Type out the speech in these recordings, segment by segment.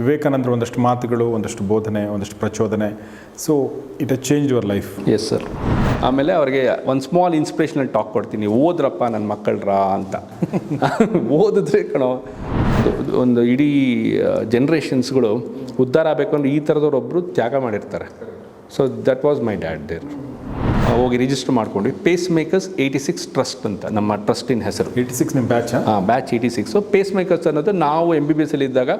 ವಿವೇಕಾನಂದರ ಒಂದಷ್ಟು ಮಾತುಗಳು ಒಂದಷ್ಟು ಬೋಧನೆ ಒಂದಷ್ಟು ಪ್ರಚೋದನೆ. So it a change your life yes sir ಆಮೇಲೆ ಅವ್ರಿಗೆ ಒಂದು ಸ್ಮಾಲ್ ಇನ್ಸ್ಪಿರೇಷನಲ್ ಟಾಕ್ ಕೊಡ್ತೀನಿ. ಓದ್ರಪ್ಪ ನನ್ನ ಮಕ್ಕಳ್ರ ಅಂತ. ಓದಿದ್ರೆ ಕಣೋ ಒಂದು- ಇಡೀ ಜನ್ರೇಷನ್ಸ್ಗಳು ಉದ್ಧಾರ ಆಗಬೇಕು ಅಂದ್ರೆ ಈ ಥರದವ್ರು ಒಬ್ಬರು ತ್ಯಾಗ ಮಾಡಿರ್ತಾರೆ. So that was my dad there ಹೋಗಿ ರಿಜಿಸ್ಟರ್ ಮಾಡ್ಕೊಂಡ್ವಿ phase makers eighty six trust ಅಂತ ನಮ್ಮ ಟ್ರಸ್ಟಿನ ಹೆಸರು. ಏಯ್ಟಿ ಸಿಕ್ಸ್ ನಿಮ್ಮ ಬ್ಯಾಚ್ ಹಾಂ batch eighty six phase makers ಅನ್ನೋದು ನಾವು ಎಂ ಬಿ ಬಿ ಎಸ್ ಅಲ್ಲಿ ಇದ್ದಾಗ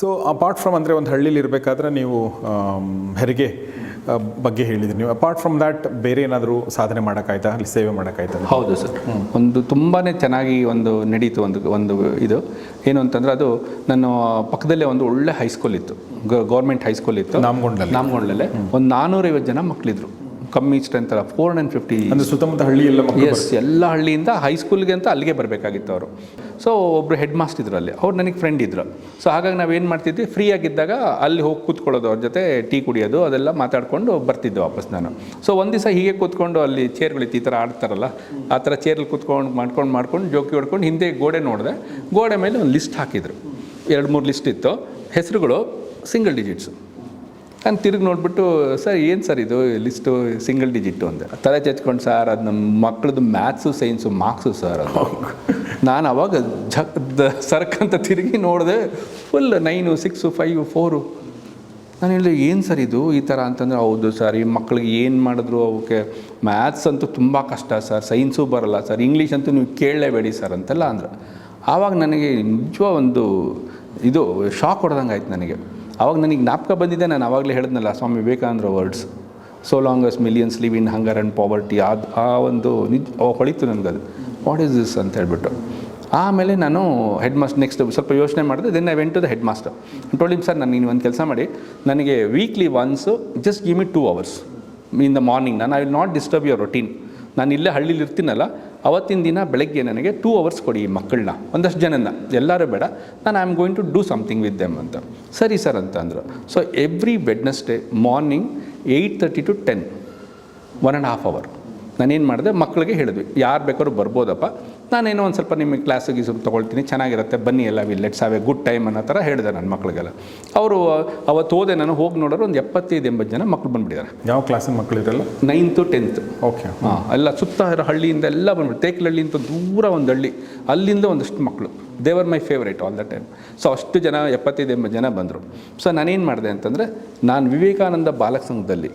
ಸೊ ಅಪಾರ್ಟ್ ಫ್ರಮ್ ಅಂದರೆ ಒಂದು ಹಳ್ಳಿಲಿ ಇರಬೇಕಾದ್ರೆ ನೀವು ಹೆರಿಗೆ ಬಗ್ಗೆ ಹೇಳಿದ್ರಿ. ನೀವು ಅಪಾರ್ಟ್ ಫ್ರಮ್ ದ್ಯಾಟ್ ಬೇರೆ ಏನಾದರೂ ಸಾಧನೆ ಮಾಡೋಕ್ಕಾಯ್ತಾ? ಅಲ್ಲಿ ಸೇವೆ ಮಾಡೋಕ್ಕಾಯ್ತಾ? ಹೌದು ಸರ್. ಒಂದು ತುಂಬಾ ಚೆನ್ನಾಗಿ ಒಂದು ನಡೀತು ಒಂದು ಒಂದು ಇದು. ಏನು ಅಂತಂದ್ರೆ ಅದು ನನ್ನ ಪಕ್ಕದಲ್ಲೇ ಒಂದು ಒಳ್ಳೆ ಹೈಸ್ಕೂಲ್ ಇತ್ತು. ಗೌರ್ಮೆಂಟ್ ಹೈಸ್ಕೂಲ್ ಇತ್ತು. ನಾಮಗೊಂಡಲ್ಲಿ ನಾಮಗೊಂಡಲ್ಲೇ ಒಂದು ನಾನ್ನೂರೈವತ್ತು ಜನ ಮಕ್ಕಳಿದ್ರು ಕಮ್ಮಿ ಸ್ಟ್ರೆಂತ್ ಅಲ್ಲ ಫೋರ್ ಹಂಡ್ರೆಡ್ ಫಿಫ್ಟಿ ಅಂದರೆ ಸುತ್ತಮುತ್ತ ಹಳ್ಳಿ ಎಲ್ಲ ಎಸ್ ಎಲ್ಲ ಹಳ್ಳಿಯಿಂದ ಹೈಸ್ಕೂಲ್ಗೆ ಅಂತ ಅಲ್ಲಿಗೆ ಬರಬೇಕಾಗಿತ್ತು ಅವರು. ಸೊ ಒಬ್ಬರು ಹೆಡ್ ಮಾಸ್ಟರ್ ಇದ್ರು ಅಲ್ಲಿ ಅವ್ರು ನನಗೆ ಫ್ರೆಂಡ್ ಇದ್ರು. ಸೊ ಹಾಗಾಗಿ ನಾವೇನು ಮಾಡ್ತಿದ್ವಿ? ಫ್ರೀ ಆಗಿದ್ದಾಗ ಅಲ್ಲಿ ಹೋಗಿ ಕೂತ್ಕೊಳ್ಳೋದು ಅವ್ರ ಜೊತೆ ಟೀ ಕುಡಿಯೋದು ಅದೆಲ್ಲ ಮಾತಾಡ್ಕೊಂಡು ಬರ್ತಿದ್ದೆ ವಾಪಸ್ ನಾನು. ಸೊ ಒಂದು ದಿವಸ ಹೀಗೆ ಕೂತ್ಕೊಂಡು ಅಲ್ಲಿ ಚೇರ್ಗಳಿತ್ತು ಈ ಥರ ಆಡ್ತಾರಲ್ಲ ಆ ಥರ ಚೇರಲ್ಲಿ ಕೂತ್ಕೊಂಡು ಮಾಡ್ಕೊಂಡು ಮಾಡ್ಕೊಂಡು ಜೋಕಿ ಹೊಡ್ಕೊಂಡು ಹಿಂದೆ ಗೋಡೆ ನೋಡಿದೆ ಗೋಡೆ ಮೇಲೆ ಒಂದು ಲಿಸ್ಟ್ ಹಾಕಿದ್ರು. ಎರಡು ಮೂರು ಲಿಸ್ಟ್ ಇತ್ತು. ಹೆಸರುಗಳು ಸಿಂಗಲ್ ಡಿಜಿಟ್ಸು ನಾನು ತಿರುಗಿ ನೋಡಿಬಿಟ್ಟು, ಸರ್, ಏನು ಸರ್ ಇದು? ಲಿಸ್ಟು ಸಿಂಗಲ್ ಡಿಜಿಟ್ಟು ಒಂದು ತಲೆ ಚಚ್ಕೊಂಡು, ಸರ್, ಅದು ನಮ್ಮ ಮಕ್ಕಳದ್ದು ಮ್ಯಾಥ್ಸು, ಸೈನ್ಸು, ಮಾರ್ಕ್ಸು ಸರ್ ಅದು. ನಾನು ಅವಾಗ ಝಕ್, ದ- ಅಂತ ತಿರುಗಿ ನೋಡಿದೆ, full nine, six, five, four. ನಾನು ಹೇಳಿದೆ, ಏನು ಸರ್ ಇದು? ಈ ಥರ ಅಂತಂದರೆ, ಹೌದು ಸರ್, ಈ ಮಕ್ಳಿಗೆ ಏನು ಮಾಡಿದ್ರು ಅವಕ್ಕೆ ಮ್ಯಾಥ್ಸ್ ಅಂತೂ ತುಂಬ ಕಷ್ಟ ಸರ್, ಸೈನ್ಸು ಬರಲ್ಲ ಸರ್, ಇಂಗ್ಲೀಷ್ ಅಂತೂ ನೀವು ಕೇಳಲೇಬೇಡಿ ಸರ್ ಅಂತೆಲ್ಲ ಅಂದ್ರೆ. ಆವಾಗ ನನಗೆ ನಿಜವ ಒಂದು ಇದು, ಶಾಕ್ ಹೊಡೆದಂಗೆ ಆಯ್ತು ನನಗೆ. ಆವಾಗ ನನಗೆ ಜ್ಞಾಪಕ ಬಂದಿದೆ, ನಾನು ಆವಾಗಲೇ ಹೇಳಿದ್ನಲ್ಲ, Swami ವಿವೇಕಾನಂದ್ರ words so as millions live in hunger and poverty ಅದು ಆ ಒಂದು ನಿಜ ಹೊಳಿತು ನನಗದು ವಾಟ್ ಈಸ್ ದಿಸ್ ಅಂತ ಹೇಳ್ಬಿಟ್ಟು. ಆಮೇಲೆ ನಾನು ಹೆಡ್ ಮಾಸ್ಟರ್ ನೆಕ್ಸ್ಟ್ ಸ್ವಲ್ಪ ಯೋಚನೆ ಮಾಡಿದೆ then I went to the headmaster told sir ನಾನು ನೀನು ಒಂದು ಕೆಲಸ ಮಾಡಿ, ನನಗೆ weekly once just give me two hours in the morning ನಾನು I will not disturb your routine ನಾನು ಇಲ್ಲೇ ಹಳ್ಳಿಲಿ ಇರ್ತೀನಲ್ಲ ಅವತ್ತಿನ ದಿನ ಬೆಳಗ್ಗೆ ನನಗೆ ಟೂ ಅವರ್ಸ್ ಕೊಡಿ ಮಕ್ಕಳನ್ನ. ಒಂದಷ್ಟು ಜನನ ಎಲ್ಲರೂ ಬೇಡ. ನಾನು I am going to do something with them ಅಂತ. ಸರಿ ಸರ್ ಅಂತ ಅಂದರು. So every Wednesday morning eight thirty to ten one and half hour ನಾನೇನು ಮಾಡಿದೆ? ಮಕ್ಕಳಿಗೆ ಹೇಳಿದ್ವಿ. ಯಾರು ಬೇಕಾದ್ರೂ ಬರ್ಬೋದಪ್ಪ. ನಾನೇನೋ ಒಂದು ಸ್ವಲ್ಪ ನಿಮಗೆ ಕ್ಲಾಸಿಗೆ ಸ್ವಲ್ಪ ತೊಗೊಳ್ತೀನಿ. ಚೆನ್ನಾಗಿರುತ್ತೆ. ಬನ್ನಿ ಎಲ್ಲ we let's have a good time ಅನ್ನೋ ಥರ ಹೇಳಿದೆ ನನ್ನ ಮಕ್ಕಳಿಗೆಲ್ಲ ಅವರು ಅವತ್ತು ಹೋದೆ ನಾನು ಹೋಗಿ ನೋಡೋರು ಒಂದು ಎಪ್ಪತ್ತೈದು ಎಂಬತ್ತು ಜನ ಮಕ್ಕಳು ಬಂದುಬಿಟ್ಟಿದ್ದಾರೆ. ಯಾವ ಕ್ಲಾಸಿನ ಇದೆಲ್ಲ ನೈನ್ತು ಟೆಂತ್ ಓಕೆ ಹಾಂ ಎಲ್ಲ ಸುತ್ತ ಇರೋ ಹಳ್ಳಿಯಿಂದ ಎಲ್ಲ ಬಂದ್ಬಿಟ್ಟು ತೇಕ್ಲಹಳ್ಳಿ ಅಂತ ದೂರ ಒಂದು ಹಳ್ಳಿ. ಅಲ್ಲಿಂದ ಒಂದಷ್ಟು ಮಕ್ಕಳು they were my favourite all the time so ಅಷ್ಟು ಜನ ಎಪ್ಪತ್ತೈದು ಎಂಬತ್ತು ಜನ ಬಂದರು. ಸೊ ನಾನೇನು ಮಾಡಿದೆ ಅಂತಂದರೆ ನಾನು ವಿವೇಕಾನಂದ ಬಾಲಕ ಸಂಘದಲ್ಲಿ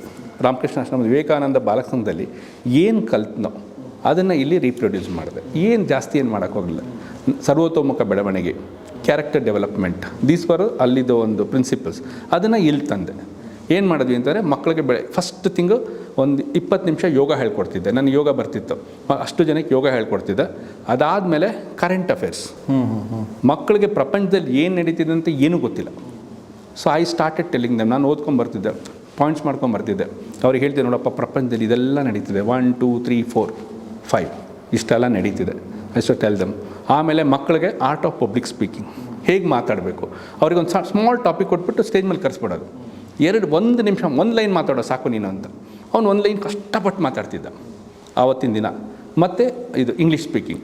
ರಾಮಕೃಷ್ಣ ಆಶ್ರಮದ ವಿವೇಕಾನಂದ ಬಾಲಕ ಸಂಘದಲ್ಲಿ ಏನು ಕಲ್ತ್ನೋ ಅದನ್ನು ಇಲ್ಲಿ ರೀಪ್ರೊಡ್ಯೂಸ್ ಮಾಡಿದೆ. ಏನು ಜಾಸ್ತಿ ಏನು ಮಾಡೋಕ್ಕೋಗಲಿಲ್ಲ ಸರ್ವತೋಮುಖ ಬೆಳವಣಿಗೆ ಕ್ಯಾರೆಕ್ಟರ್ ಡೆವಲಪ್ಮೆಂಟ್ ದೀಸ್ ಫಾರ್ ಅಲ್ಲಿದ್ದ ಒಂದು ಪ್ರಿನ್ಸಿಪಲ್ಸ್ ಅದನ್ನು ಇಲ್ಲಿ ತಂದೆ. ಏನು ಮಾಡಿದ್ವಿ ಅಂತಂದರೆ ಮಕ್ಕಳಿಗೆ ಬೆಳೆ ಫಸ್ಟ್ ತಿಂಗಳು ಒಂದು ಇಪ್ಪತ್ತು ನಿಮಿಷ ಯೋಗ ಹೇಳ್ಕೊಡ್ತಿದ್ದೆ. ನನಗೆ ಯೋಗ ಬರ್ತಿತ್ತು. ಅಷ್ಟು ಜನಕ್ಕೆ ಯೋಗ ಹೇಳ್ಕೊಡ್ತಿದ್ದೆ. ಅದಾದಮೇಲೆ ಕರೆಂಟ್ ಅಫೇರ್ಸ್ ಮಕ್ಕಳಿಗೆ ಪ್ರಪಂಚದಲ್ಲಿ ಏನು ನಡೀತಿದೆ ಅಂತ ಏನೂ ಗೊತ್ತಿಲ್ಲ. So I started telling them ನಾನು ಓದ್ಕೊಂಡು ಬರ್ತಿದ್ದೆ. ಪಾಯಿಂಟ್ಸ್ ಮಾಡ್ಕೊಂಡು ಬರ್ತಿದ್ದೆ. ಅವ್ರಿಗೆ ಹೇಳ್ತೀನಿ ನೋಡಪ್ಪ ಪ್ರಪಂಚದಲ್ಲಿ ಇದೆಲ್ಲ ನಡೀತಿದೆ. One two three four five ಇಷ್ಟೆಲ್ಲ ನಡೀತಿದೆ. ಐ ಸೊ ಟೆಲ್ ದಮ್ ಆಮೇಲೆ ಮಕ್ಕಳಿಗೆ ಆರ್ಟ್ ಆಫ್ ಪಬ್ಲಿಕ್ ಸ್ಪೀಕಿಂಗ್ ಹೇಗೆ ಮಾತಾಡಬೇಕು? ಅವ್ರಿಗೆ ಒಂದು ಸ್ಮಾಲ್ ಟಾಪಿಕ್ ಕೊಟ್ಬಿಟ್ಟು ಸ್ಟೇಜ್ ಮೇಲೆ ಕರೆಸ್ಬಿಡೋದು. ಎರಡು, ಒಂದು ನಿಮಿಷ, ಒಂದು ಲೈನ್ ಮಾತಾಡೋ ಸಾಕು ನೀನು ಅಂತ. ಅವ್ನು ಒಂದು ಲೈನ್ ಕಷ್ಟಪಟ್ಟು ಮಾತಾಡ್ತಿದ್ದ. ಆವತ್ತಿನ ದಿನ. ಮತ್ತು ಇದು ಇಂಗ್ಲೀಷ್ ಸ್ಪೀಕಿಂಗ್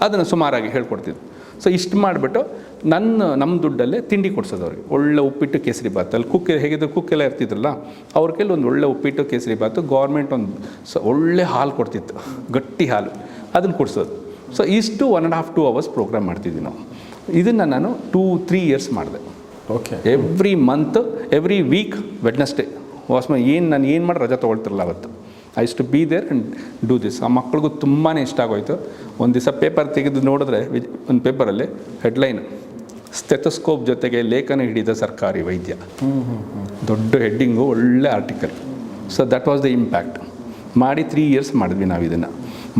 ಅದನ್ನು ಸುಮಾರಾಗಿ ಹೇಳ್ಕೊಡ್ತಿದ್ದೆ. ಸೊ ಇಷ್ಟು ಮಾಡಿಬಿಟ್ಟು ನನ್ನ ನಮ್ಮ ದುಡ್ಡಲ್ಲೇ ತಿಂಡಿ ಕೊಡ್ಸೋದು ಅವ್ರಿಗೆ. ಒಳ್ಳೆ ಉಪ್ಪಿಟ್ಟು ಕೇಸರಿ ಬಾತ್ ಅಲ್ಲಿ ಕುಕ್ ಹೇಗಿದ್ರು ಕುಕ್ಕೆಲ್ಲ ಎಲ್ಲ ಇರ್ತಿದ್ರಲ್ಲ ಅವ್ರ ಕೈಲಿ ಒಂದು ಒಳ್ಳೆ ಉಪ್ಪಿಟ್ಟು ಕೇಸರಿ ಬಾತು ಗೌರ್ಮೆಂಟ್ ಒಂದು ಸೊ ಒಳ್ಳೆ ಹಾಲು ಕೊಡ್ತಿತ್ತು. ಗಟ್ಟಿ ಹಾಲು. ಅದನ್ನು ಕೊಡ್ಸೋದು. ಸೊ ಇಷ್ಟು one and half two hours programme ಮಾಡ್ತಿದ್ವಿ ನಾವು. ಇದನ್ನು ನಾನು ಟೂ ತ್ರೀ ಇಯರ್ಸ್ ಮಾಡಿದೆ. Okay every month every week Wednesday ವಾಸ್ಮ ಏನು ನಾನು ಏನು ಮಾಡಿ ರಜಾ ತೊಗೊಳ್ತಿರಲ್ಲ ಅವತ್ತು. I to be there and do this ಆ ಮಕ್ಳಿಗೂ ತುಂಬಾ ಇಷ್ಟ ಆಗೋಯಿತು. ಒಂದು ದಿವಸ ಪೇಪರ್ ತೆಗೆದು ನೋಡಿದ್ರೆ ಒಂದು ಪೇಪರಲ್ಲಿ ಹೆಡ್ಲೈನ್ ಸ್ಥೆತಸ್ಕೋಪ್ ಜೊತೆಗೆ ಲೇಖನ ಹಿಡಿದ ಸರ್ಕಾರಿ ವೈದ್ಯ. ದೊಡ್ಡ ಹೆಡ್ಡಿಂಗು, ಒಳ್ಳೆ article so that was the impact ಮಾಡಿ ತ್ರೀ ಇಯರ್ಸ್ ಮಾಡಿದ್ವಿ ನಾವು ಇದನ್ನು.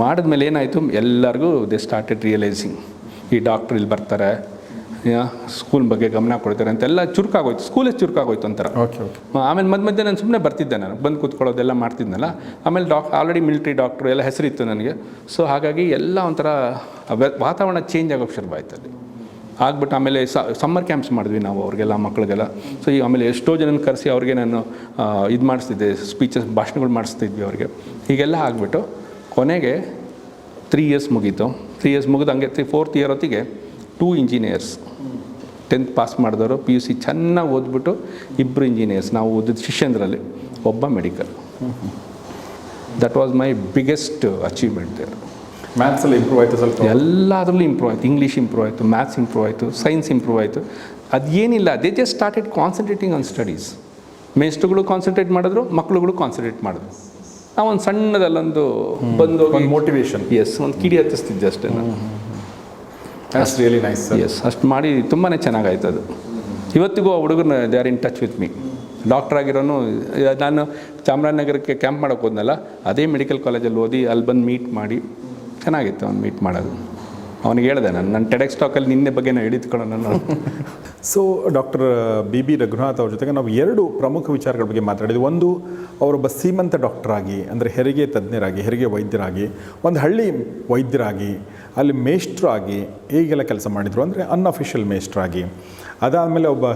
ಮಾಡಿದ್ಮೇಲೆ ಏನಾಯಿತು? ಎಲ್ಲರಿಗೂ ದೇ ಸ್ಟಾರ್ಟೆಡ್ ರಿಯಲೈಸಿಂಗ್ ಈ ಡಾಕ್ಟ್ರ್ ಇಲ್ಲಿ ಬರ್ತಾರೆ. ಸ್ಕೂಲ್ ಬಗ್ಗೆ ಗಮನ ಕೊಡ್ತಾರೆ ಅಂತೆಲ್ಲ ಚುರುಕಾಗೋಯ್ತು ಸ್ಕೂಲೇ ಚುರುಕಾಗೋಯ್ತು ಅಂತಾರೆ ಓಕೆ ಓಕೆ ಆಮೇಲೆ ಮಧ್ಯ ಮಧ್ಯೆ ನಾನು ಸುಮ್ಮನೆ ಬರ್ತಿದ್ದೆ ನಾನು ಬಂದು ಕೂತ್ಕೊಳ್ಳೋದೆಲ್ಲ ಮಾಡ್ತಿದ್ನಲ್ಲ ಆಮೇಲೆ ಡಾಕ್ ಆಲ್ರೆಡಿ ಮಿಲಿಟ್ರಿ ಡಾಕ್ಟ್ರು ಎಲ್ಲ ಹೆಸರಿತ್ತು ನನಗೆ. ಸೊ ಹಾಗಾಗಿ ಎಲ್ಲ ಒಂಥರ ವಾತಾವರಣ ಚೇಂಜ್ ಆಗೋಕ್ಕೆ ಶುರುವಾಯ್ತು ಅಲ್ಲಿ. ಆಗ್ಬಿಟ್ಟು ಆಮೇಲೆ ಸಮ್ಮರ್ ಕ್ಯಾಂಪ್ಸ್ ಮಾಡಿದ್ವಿ ನಾವು ಅವ್ರಿಗೆಲ್ಲ ಮಕ್ಕಳಿಗೆಲ್ಲ. ಸೊ ಈಗ ಆಮೇಲೆ ಎಷ್ಟೋ ಜನನ ಕರೆಸಿ ಅವ್ರಿಗೆ ನಾನು ಇದು ಮಾಡಿಸ್ತಿದ್ದೆ ಸ್ಪೀಚಸ್ ಭಾಷಣಗಳು ಮಾಡಿಸ್ತಿದ್ವಿ ಅವ್ರಿಗೆ. ಹೀಗೆಲ್ಲ ಆಗಿಬಿಟ್ಟು ಕೊನೆಗೆ ತ್ರೀ ಇಯರ್ಸ್ ಮುಗೀತು. ತ್ರೀ ಇಯರ್ಸ್ ಮುಗಿದು ಹಂಗೆ ತ್ರೀ ಫೋರ್ತ್ ಇಯರ್ ಹೊತ್ತಿಗೆ ಟೂ ಇಂಜಿನಿಯರ್ಸ್. ಟೆಂತ್ ಪಾಸ್ ಮಾಡಿದವರು ಪಿ ಯು ಸಿ ಚೆನ್ನಾಗಿ ಓದ್ಬಿಟ್ಟು ಇಬ್ಬರು ಇಂಜಿನಿಯರ್ಸ್ ನಾವು ಓದಿದ ಶಿಷ್ಯಂದ್ರಲ್ಲಿ ಒಬ್ಬ medical. That was my biggest achievement there ಮ್ಯಾಥ್ಸಲ್ಲಿ improve ಆಯಿತು ಸ್ವಲ್ಪ? ಎಲ್ಲದರಲ್ಲೂ ಇಂಪ್ರೂವ್ ಆಯಿತು. ಇಂಗ್ಲೀಷ್ ಇಂಪ್ರೂವ್ ಆಯಿತು ಮ್ಯಾಥ್ಸ್ ಇಂಪ್ರೂವ್ ಆಯಿತು ಸೈನ್ಸ್ ಇಂಪ್ರೂವ್ ಆಯಿತು. ಅದೇನಿಲ್ಲ they just started concentrating on studies ಮೇಸ್ಟ್ರುಗಳು concentrate ಮಾಡಿದ್ರು ಮಕ್ಳುಗಳು ಕಾನ್ಸಂಟ್ರೇಟ್ ಮಾಡಿದ್ರು. ನಾವು ಒಂದು ಸಣ್ಣದಲ್ಲೊಂದು ಬಂದು ಒಂದು ಮೋಟಿವೇಶನ್ ಎಸ್ ಒಂದು ಕಿಡಿ ಹತ್ತಿಸ್ತಿದ್ದೆ ಅಷ್ಟೇ ನಾನು ರಿಯಲಿ ನೈಸ್ ಎಸ್ ಅಷ್ಟು ಮಾಡಿ ತುಂಬಾ ಚೆನ್ನಾಗಾಯ್ತು ಅದು. ಇವತ್ತಿಗೂ ಆ ಹುಡುಗನ they are in touch with me doctor ಆಗಿರೋನು ನಾನು ಚಾಮರಾಜನಗರಕ್ಕೆ ಕ್ಯಾಂಪ್ ಮಾಡೋಕ್ಕೆ ಹೋದ್ನಲ್ಲ, ಅದೇ ಮೆಡಿಕಲ್ ಕಾಲೇಜಲ್ಲಿ ಓದಿ, ಅಲ್ಲಿ ಬಂದು ಮೀಟ್ ಮಾಡಿ, ಚೆನ್ನಾಗಿತ್ತು ಅವ್ನು ಮೀಟ್ ಮಾಡೋದು. ಅವನಿಗೆ ಹೇಳಿದೆ ನಾನು, ನನ್ನ ಟೆಡೆಕ್ ಸ್ಟಾಕಲ್ಲಿ ನಿನ್ನೆ ಬಗ್ಗೆ ನಾನು. ಹಿಡಿದುಕೊಳ್ಳೋಣ ನಾನು so doctor B B Raghunath ಅವ್ರ ಜೊತೆಗೆ ನಾವು ಎರಡು ಪ್ರಮುಖ ವಿಚಾರಗಳ ಬಗ್ಗೆ ಮಾತಾಡಿದ್ವಿ. ಒಂದು ಅವರೊಬ್ಬ ಸೀಮಂತ ಡಾಕ್ಟರ್ ಆಗಿ, ಅಂದರೆ ಹೆರಿಗೆ ತಜ್ಞರಾಗಿ, ಹೆರಿಗೆ ವೈದ್ಯರಾಗಿ, ಒಂದು ಹಳ್ಳಿ ವೈದ್ಯರಾಗಿ, ಅಲ್ಲಿ ಮೇಷ್ಟ್ರಾಗಿ ಹೇಗೆಲ್ಲ ಕೆಲಸ ಮಾಡಿದರು ಅಂದರೆ ಅನ್ಅಫಿಷಿಯಲ್ ಮೇಷ್ಟ್ರಾಗಿ ಅದಾದಮೇಲೆ ಒಬ್ಬ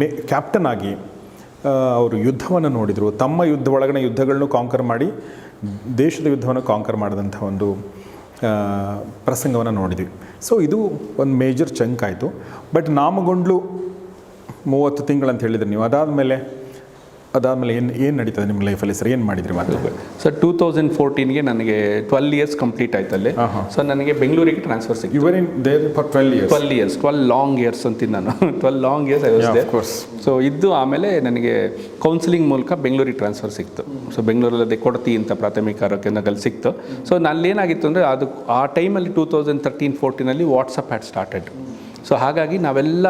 ಮೇ ಕ್ಯಾಪ್ಟನ್ ಆಗಿ ಅವರು ಯುದ್ಧವನ್ನು ನೋಡಿದರು. ತಮ್ಮ ಯುದ್ಧ, ಒಳಗಡೆ ಯುದ್ಧಗಳನ್ನು ಕಾಂಕರ್ ಮಾಡಿ, ದೇಶದ ಯುದ್ಧವನ್ನು ಕಾಂಕರ್ ಮಾಡಿದಂಥ ಒಂದು ಪ್ರಸಂಗವನ್ನು ನೋಡಿದ್ವಿ. ಸೊ ಇದು ಒಂದು ಮೇಜರ್ ಚಂಕ್ ಆಯಿತು. ಬಟ್ ನಾಮಗೊಂಡ್ಲು ಮೂವತ್ತು ತಿಂಗಳಂತ ಹೇಳಿದ್ರಿ ನೀವು. ಅದಾದಮೇಲೆ ಅದಾದಮೇಲೆ ಏನು ಏನು ನಡೀತದೆ ನಿಮ್ಮ ಲೈಫಲ್ಲಿ ಸರ್? ಏನು ಮಾಡಿದ್ರಿ ಮತ್ತೆ? ಸರ್ ಟೂ ತೌಸಂಡ್ ಫೋರ್ಟೀನ್ಗೆ ನನಗೆ ಟ್ವೆಲ್ ಇಯರ್ಸ್ ಕಂಪ್ಲೀಟ್ ಆಯ್ತು ಅಲ್ಲಿ. ಸೊ ನನಗೆ ಬೆಂಗಳೂರಿಗೆ ಟ್ರಾನ್ಸ್ಫರ್ ಸಿಕ್ತು you're in there for twelve years twelve years twelve long years ಅಂತೀನಿ ನಾನು. Twelve long years I was there so ಇದ್ದು ಆಮೇಲೆ ನನಗೆ ಕೌನ್ಸಿಲಿಂಗ್ ಮೂಲಕ ಬೆಂಗಳೂರಿಗೆ ಟ್ರಾನ್ಸ್ಫರ್ ಸಿಕ್ತು. ಸೊ ಬೆಂಗಳೂರಲ್ಲಿ ಕೊಡತಿ ಅಂತ ಪ್ರಾಥಮಿಕ ಆರೋಗ್ಯ ಸಿಕ್ತು. ಸೊ ನಲ್ಲೇನಾಗಿತ್ತು ಅಂದರೆ ಅದು ಆ ಟೈಮಲ್ಲಿ ಟೂ ತೌಸಂಡ್ ತರ್ಟೀನ್ ಫೋರ್ಟೀನಲ್ಲಿ ವಾಟ್ಸಪ್ ಹ್ಯಾಡ್ ಸ್ಟಾರ್ಟೆಡ್ ಸೊ ಹಾಗಾಗಿ ನಾವೆಲ್ಲ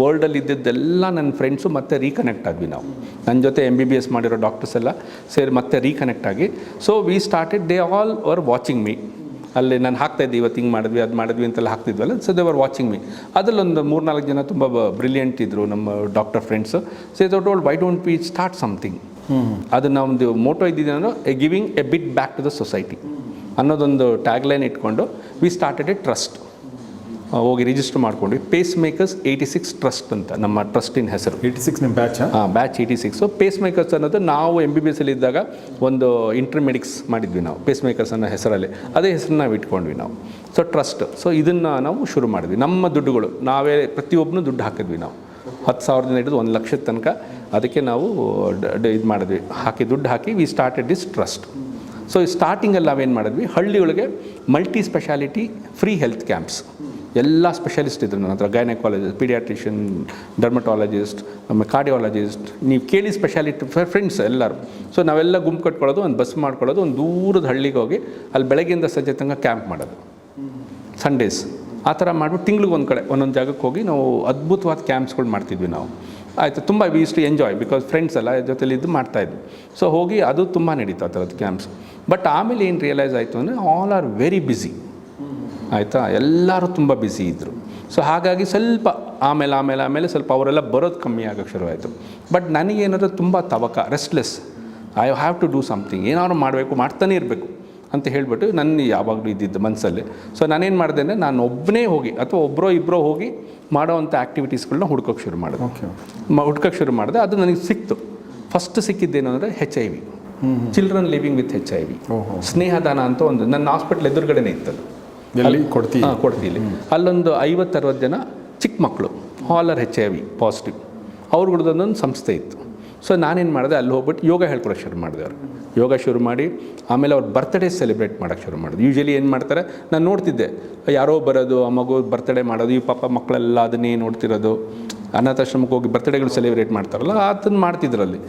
ವರ್ಲ್ಡಲ್ಲಿ ಇದ್ದಿದ್ದೆಲ್ಲ ನನ್ನ ಫ್ರೆಂಡ್ಸು ಮತ್ತೆ ರೀಕನೆಕ್ಟ್ ಆದ್ವಿ ನಾವು. ನನ್ನ ಜೊತೆ ಎಂ ಬಿ ಬಿ ಎಸ್ ಮಾಡಿರೋ ಡಾಕ್ಟರ್ಸ್ ಎಲ್ಲ ಸೇರಿ ಮತ್ತೆ ರೀಕನೆಕ್ಟ್ ಆಗಿ. So we started they all were watching me ಅಲ್ಲಿ ನಾನು ಹಾಕ್ತಾ ಇದ್ದೆ ಇವತ್ತು ಹಿಂಗೆ ಮಾಡಿದ್ವಿ ಅದು ಮಾಡಿದ್ವಿ ಅಂತೆಲ್ಲ ಹಾಕ್ತಿದ್ವಲ್ಲ. So they were watching me ಅದರಲ್ಲೊಂದು ಮೂರ್ನಾಲ್ಕು ಜನ ತುಂಬ ಬ್ರಿಲಿಯಂಟ್ ಇದ್ದರು ನಮ್ಮ ಡಾಕ್ಟರ್ ಫ್ರೆಂಡ್ಸು ಸೊ ಇದು old why don't we start something ಅದು ನಮ್ಮದು motto ಇದ್ದಿದ್ದೇನೋ a giving a bit back to the society ಅನ್ನೋದೊಂದು ಟ್ಯಾಗ್ಲೈನ್ ಇಟ್ಕೊಂಡು ವಿ ಸ್ಟಾರ್ಟೆಡ್ ಎ ಟ್ರಸ್ಟ್ ಹೋಗಿ ರಿಜಿಸ್ಟರ್ ಮಾಡ್ಕೊಂಡ್ವಿ phase makers eighty six trust ಅಂತ ನಮ್ಮ ಟ್ರಸ್ಟಿನ ಹೆಸರು. ಏಯ್ಟಿ ಸಿಕ್ಸ್ ನಿಮ್ಮ ಬ್ಯಾಚ್ ಹಾಂ batch eighty six phase makers ಅನ್ನೋದು ನಾವು ಎಂ ಬಿ ಬಿ ಎಸ್ ಅಲ್ಲಿ ಇದ್ದಾಗ ಒಂದು ಇಂಟರ್ಮೆಡಿಕ್ಸ್ ಮಾಡಿದ್ವಿ ನಾವು ಪೇಸ್ ಮೇಕರ್ಸ್ ಅನ್ನೋ ಹೆಸರಲ್ಲಿ. ಅದೇ ಹೆಸರನ್ನ ನಾವು ಇಟ್ಕೊಂಡ್ವಿ ನಾವು. ಸೊ ಟ್ರಸ್ಟ್ ಸೊ ಇದನ್ನು ನಾವು ಶುರು ಮಾಡಿದ್ವಿ. ನಮ್ಮ ದುಡ್ಡುಗಳು ನಾವೇ ಪ್ರತಿಯೊಬ್ಬನು ದುಡ್ಡು ಹಾಕಿದ್ವಿ ನಾವು. ಹತ್ತು ಸಾವಿರದಿಂದ ಹಿಡಿದು ಒಂದು ಲಕ್ಷದ ತನಕ ಅದಕ್ಕೆ ನಾವು ಇದು ಮಾಡಿದ್ವಿ. ಹಾಕಿ ದುಡ್ಡು ಹಾಕಿ we started this trust so ಸ್ಟಾರ್ಟಿಂಗಲ್ಲಿ ನಾವೇನು ಮಾಡಿದ್ವಿ? ಹಳ್ಳಿಯೊಳಗೆ multi speciality free health camps ಎಲ್ಲ ಸ್ಪೆಷಲಿಸ್ಟ್ ಇದ್ದರು ನನ್ನ ಹತ್ರ ಗೈನಕಾಲಜಿಸ್ಟ್ ಪೀಡಿಯಾಟ್ರಿಷಿಯನ್ ಡರ್ಮಟಾಲಜಿಸ್ಟ್ ಆಮೇಲೆ ಕಾರ್ಡಿಯಾಲಜಿಸ್ಟ್ ನೀವು ಕೇಳಿ ಸ್ಪೆಷಾಲಿಟಿ ಫ್ರೆಂಡ್ಸ್ ಎಲ್ಲರೂ. ಸೊ ನಾವೆಲ್ಲ ಗುಂಪು ಕಟ್ಕೊಳ್ಳೋದು, ಒಂದು ಬಸ್ ಮಾಡ್ಕೊಳ್ಳೋದು, ಒಂದು ದೂರದ ಹಳ್ಳಿಗೆ ಹೋಗಿ ಅಲ್ಲಿ ಬೆಳಗ್ಗೆಯಿಂದ ಸಂಜೆ ತನಕ ಕ್ಯಾಂಪ್ ಮಾಡೋದು. ಸಂಡೇಸ್ ಆ ಥರ ಮಾಡ್ಬಿಟ್ಟು ತಿಂಗ್ಳಿಗೆ ಒಂದು ಕಡೆ, ಒಂದೊಂದು ಜಾಗಕ್ಕೆ ಹೋಗಿ ನಾವು ಅದ್ಭುತವಾದ ಕ್ಯಾಂಪ್ಸ್ಗಳು ಮಾಡ್ತಿದ್ವಿ ನಾವು. ಆಯಿತು, ತುಂಬ ವಿ ಇಷ್ಟು ಎಂಜಾಯ್ ಬಿಕಾಸ್ ಫ್ರೆಂಡ್ಸ್ ಎಲ್ಲ ಜೊತೆಲಿ ಇದು ಮಾಡ್ತಾಯಿದ್ವಿ ಸೊ ಹೋಗಿ ಅದು ತುಂಬ ನಡೀತು ಆ ಥರದ್ದು ಕ್ಯಾಂಪ್ಸ್ ಬಟ್ ಆಮೇಲೆ ಏನು ರಿಯಲೈಸ್ ಆಯಿತು ಅಂದರೆ ಆಲ್ ಆರ್ ವೆರಿ ಬ್ಯುಸಿ ಆಯಿತಾ? ಎಲ್ಲರೂ ತುಂಬ ಬ್ಯುಸಿ ಇದ್ದರು ಸೊ ಹಾಗಾಗಿ ಸ್ವಲ್ಪ ಆಮೇಲೆ ಆಮೇಲೆ ಆಮೇಲೆ ಸ್ವಲ್ಪ ಅವರೆಲ್ಲ ಬರೋದು ಕಮ್ಮಿ ಆಗೋಕ್ಕೆ ಶುರುವಾಯಿತು. ಬಟ್ ನನಗೇನಾದ್ರು ತುಂಬ ತವಕ restless I have to do something ಏನಾದ್ರು ಮಾಡಬೇಕು ಮಾಡ್ತಾನೆ ಇರಬೇಕು ಅಂತ ಹೇಳಿಬಿಟ್ಟು ನನ್ನ ಯಾವಾಗಲೂ ಇದ್ದಿದ್ದು ಮನಸ್ಸಲ್ಲಿ ಸೊ ನಾನೇನು ಮಾಡಿದೆ ಅಂದರೆ ನಾನು ಒಬ್ಬನೇ ಹೋಗಿ ಅಥವಾ ಒಬ್ಬರೋ ಇಬ್ಬರೋ ಹೋಗಿ ಮಾಡೋವಂಥ ಆ್ಯಕ್ಟಿವಿಟೀಸ್ಗಳನ್ನ ಹುಡ್ಕೋಕ್ಕೆ ಶುರು ಮಾಡಿದೆ. ಹುಡ್ಕೋಕ್ಕೆ ಶುರು ಮಾಡಿದೆ. ಅದು ನನಗೆ ಸಿಕ್ತು. ಫಸ್ಟ್ ಸಿಕ್ಕಿದ್ದೇನು ಅಂದರೆ H I V children living with H I V. ಸ್ನೇಹದಾನ ಅಂತ ಒಂದು ನನ್ನ ಹಾಸ್ಪಿಟ್ಲ್ ಎದುರುಗಡೆನೇ ಇತ್ತದು. ಎಲ್ಲಿ ಕೊಡ್ತೀವಿ. ಹಾಂ ಕೊಡ್ತೀಲಿ ಅಲ್ಲೊಂದು ಐವತ್ತರವತ್ತು ಜನ ಚಿಕ್ಕ ಮಕ್ಕಳು ಹಾಲರ್ ಹೆಚ್ ಐ ವಿ ಪಾಸಿಟಿವ್ ಅವ್ರಗಳದೊಂದೊಂದು ಸಂಸ್ಥೆ ಇತ್ತು. ಸೊ ನಾನೇನು ಮಾಡಿದೆ ಅಲ್ಲಿ ಹೋಗ್ಬಿಟ್ಟು ಯೋಗ ಹೇಳ್ಕೊಳಕ್ಕೆ ಶುರು ಮಾಡಿದೆ ಅವರು. ಯೋಗ ಶುರು ಮಾಡಿ ಆಮೇಲೆ ಅವ್ರ ಬರ್ತ್ಡೇ ಸೆಲೆಬ್ರೇಟ್ ಮಾಡೋಕ್ಕೆ ಶುರು ಮಾಡಿದೆ ಯೂಶಲಿ ಏನು ಮಾಡ್ತಾರೆ ನಾನು ನೋಡ್ತಿದ್ದೆ ಯಾರೋ ಬರೋದು ಆ ಮಗು ಬರ್ತ್ಡೇ ಮಾಡೋದು ಈ ಪಾಪ ಮಕ್ಕಳೆಲ್ಲ ಅದನ್ನೇ ನೋಡ್ತಿರೋದು. ಅನಾಥಾಶ್ರಮಕ್ಕೆ ಹೋಗಿ ಬರ್ತ್ಡೇಗಳು ಸೆಲೆಬ್ರೇಟ್ ಮಾಡ್ತಾರಲ್ಲ ಅದನ್ನು ಮಾಡ್ತಿದ್ರಲ್ಲಿ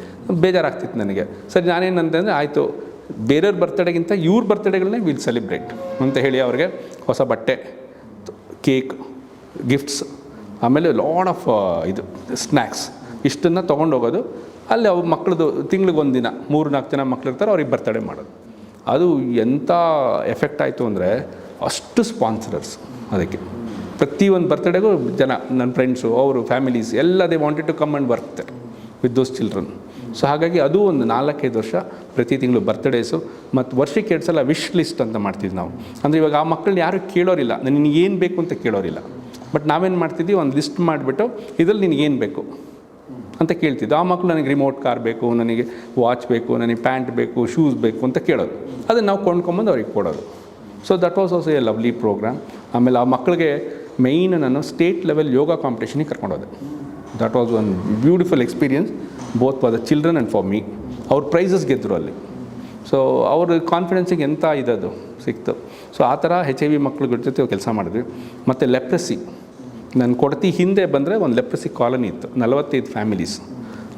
ಬೇಜಾರಾಗ್ತಿತ್ತು ನನಗೆ. ಸರಿ ನಾನೇನಂತಂದರೆ ಆಯಿತು ಬೇರೆಯವ್ರ ಬರ್ತಡೇಗಿಂತ ಇವ್ರ ಬರ್ತಡೇಗಳನ್ನೇ ವಿಲ್ ಸೆಲೆಬ್ರೇಟ್ ಅಂತ ಹೇಳಿ ಅವ್ರಿಗೆ ಹೊಸ ಬಟ್ಟೆ ಕೇಕ್ ಗಿಫ್ಟ್ಸ್ ಆಮೇಲೆ ಲಾಡ್ ಆಫ್ ಇದು ಸ್ನ್ಯಾಕ್ಸ್ ಇಷ್ಟನ್ನು ತೊಗೊಂಡು ಹೋಗೋದು. ಅಲ್ಲಿ ಅವ್ರ ಮಕ್ಳದ್ದು ತಿಂಗ್ಳಿಗೆ ಒಂದು ದಿನ ಮೂರು ನಾಲ್ಕು ಜನ ಮಕ್ಳು ಇರ್ತಾರೆ, ಅವ್ರಿಗೆ ಬರ್ತಡೇ ಮಾಡೋದು. ಅದು ಎಂಥ ಎಫೆಕ್ಟ್ ಆಯಿತು ಅಂದರೆ ಅಷ್ಟು ಸ್ಪಾನ್ಸರರ್ಸ್ ಅದಕ್ಕೆ. ಪ್ರತಿಯೊಂದು ಬರ್ತಡೇಗೂ ಜನ ನನ್ನ ಫ್ರೆಂಡ್ಸು ಅವರು ಫ್ಯಾಮಿಲೀಸ್ ಎಲ್ಲ they wanted to come and work with those children so ಹಾಗಾಗಿ ಅದು ಒಂದು ನಾಲ್ಕೈದು ವರ್ಷ ಪ್ರತಿ ತಿಂಗಳು ಬರ್ತ್ಡೇಸು ಮತ್ತು ವರ್ಷಕ್ಕೆ ಎರಡು ಸಲ ವಿಶ್ ಲಿಸ್ಟ್ ಅಂತ ಮಾಡ್ತಿದ್ವಿ ನಾವು. ಅಂದರೆ ಇವಾಗ ಆ ಮಕ್ಕಳನ್ನ ಯಾರು ಕೇಳೋರಿಲ್ಲ. ನಿನಗೆ ಏನು ಬೇಕು ಅಂತ ಕೇಳೋರಿಲ್ಲ. ಬಟ್ ನಾವೇನು ಮಾಡ್ತಿದ್ವಿ? ಒಂದು ಲಿಸ್ಟ್ ಮಾಡಿಬಿಟ್ಟು ಇದರಲ್ಲಿ ನಿನಗೇನು ಬೇಕು ಅಂತ ಕೇಳ್ತಿದ್ದು ಆ ಮಕ್ಕಳು ನನಗೆ ರಿಮೋಟ್ ಕಾರ್ ಬೇಕು, ನನಗೆ ವಾಚ್ ಬೇಕು, ನನಗೆ ಪ್ಯಾಂಟ್ ಬೇಕು ಶೂಸ್ ಬೇಕು ಅಂತ ಕೇಳೋದು ಅದನ್ನು ನಾವು ಕೊಂಡ್ಕೊಂಬಂದು ಅವ್ರಿಗೆ ಕೊಡೋದು so that was also a lovely programme ಆಮೇಲೆ ಆ ಮಕ್ಕಳಿಗೆ ಮೈನ್ ನಾನು ಸ್ಟೇಟ್ ಲೆವೆಲ್ ಯೋಗ ಕಾಂಪಿಟೇಷನಿಗೆ ಕರ್ಕೊಂಡೋದೆ that was one beautiful experience both for the children and for me ಅವ್ರ ಪ್ರೈಸಸ್ ಗೆದ್ದರು ಅಲ್ಲಿ. ಸೊ ಅವ್ರ ಕಾನ್ಫಿಡೆನ್ಸಿಗೆ ಎಂಥ ಇದದು ಸಿಕ್ತು. ಸೊ ಆ ಥರ ಹೆಚ್ ಐ ವಿ ಮಕ್ಳುಗಳ ಜೊತೆ ಕೆಲಸ ಮಾಡಿದ್ವಿ. ಮತ್ತು ಲೆಪ್ರಸಿ. ನನ್ನ ಕೊಡತಿ ಹಿಂದೆ ಬಂದರೆ ಒಂದು ಲೆಪ್ರಸಿ ಕಾಲನಿ ಇತ್ತು. ನಲವತ್ತೈದು ಫ್ಯಾಮಿಲೀಸ್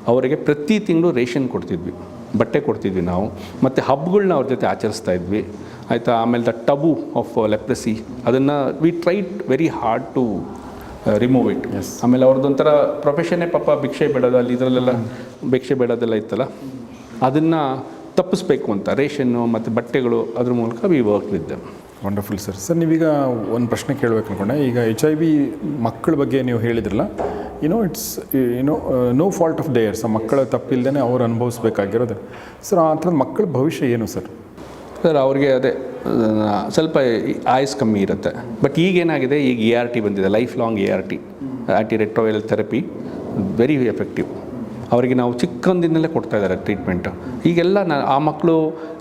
ಅವರಿಗೆ ಪ್ರತಿ ತಿಂಗಳು ರೇಷನ್ ಕೊಡ್ತಿದ್ವಿ. ಬಟ್ಟೆ ಕೊಡ್ತಿದ್ವಿ ನಾವು. ಮತ್ತು ಹಬ್ಗಳನ್ನ ಅವ್ರ ಜೊತೆ ಆಚರಿಸ್ತಾ ಇದ್ವಿ. ಆಯಿತಾ? ಆಮೇಲೆ ದ ಟಬು ಆಫ್ ಲೆಪ್ರಸಿ. ಅದನ್ನು we tried very hard to remove it ಆಮೇಲೆ ಅವ್ರದ್ದೊಂಥರ ಪ್ರೊಫೆಷನ್ನೇ ಪಾಪ ಭಿಕ್ಷೆ ಬೇಡೋದು ಅಲ್ಲಿ ಇದರಲ್ಲೆಲ್ಲ ಭಿಕ್ಷೆ ಬೇಡೋದೆಲ್ಲ ಇತ್ತಲ್ಲ? ಅದನ್ನು ತಪ್ಪಿಸ್ಬೇಕು ಅಂತ ರೇಷನ್ನು ಮತ್ತು ಬಟ್ಟೆಗಳು ಅದ್ರ ಮೂಲಕ we work with wonderful sir sir ನೀವೀಗ ಒಂದು ಪ್ರಶ್ನೆ ಕೇಳಬೇಕು ಅನ್ಕೊಂಡೆ. ಈಗ ಎಚ್ ಐ ವಿ ಮಕ್ಕಳ ಬಗ್ಗೆ ನೀವು ಹೇಳಿದ್ರಲ್ಲ you know it's you know no fault of theirs ಆ ಮಕ್ಕಳ ತಪ್ಪಿಲ್ದೇ ಅವ್ರು ಅನುಭವಿಸ್ಬೇಕಾಗಿರೋದು. ಸರ್ ಆ ಥರದ ಮಕ್ಕಳ ಭವಿಷ್ಯ ಏನು ಸರ್ ಸರ್ ಅವ್ರಿಗೆ ಅದೇ ಸ್ವಲ್ಪ ಆಯಸ್ ಕಮ್ಮಿ ಇರುತ್ತೆ. ಬಟ್ ಈಗೇನಾಗಿದೆ ಈಗ ಎ ಆರ್ ಟಿ ಬಂದಿದೆ lifelong A R T antiretroviral therapy very effective ಅವರಿಗೆ ನಾವು ಚಿಕ್ಕಂದಿನಲ್ಲೇ ಕೊಡ್ತಾ ಇದ್ದಾರೆ ಟ್ರೀಟ್ಮೆಂಟು ಈಗೆಲ್ಲ ನ ಆ ಮಕ್ಕಳು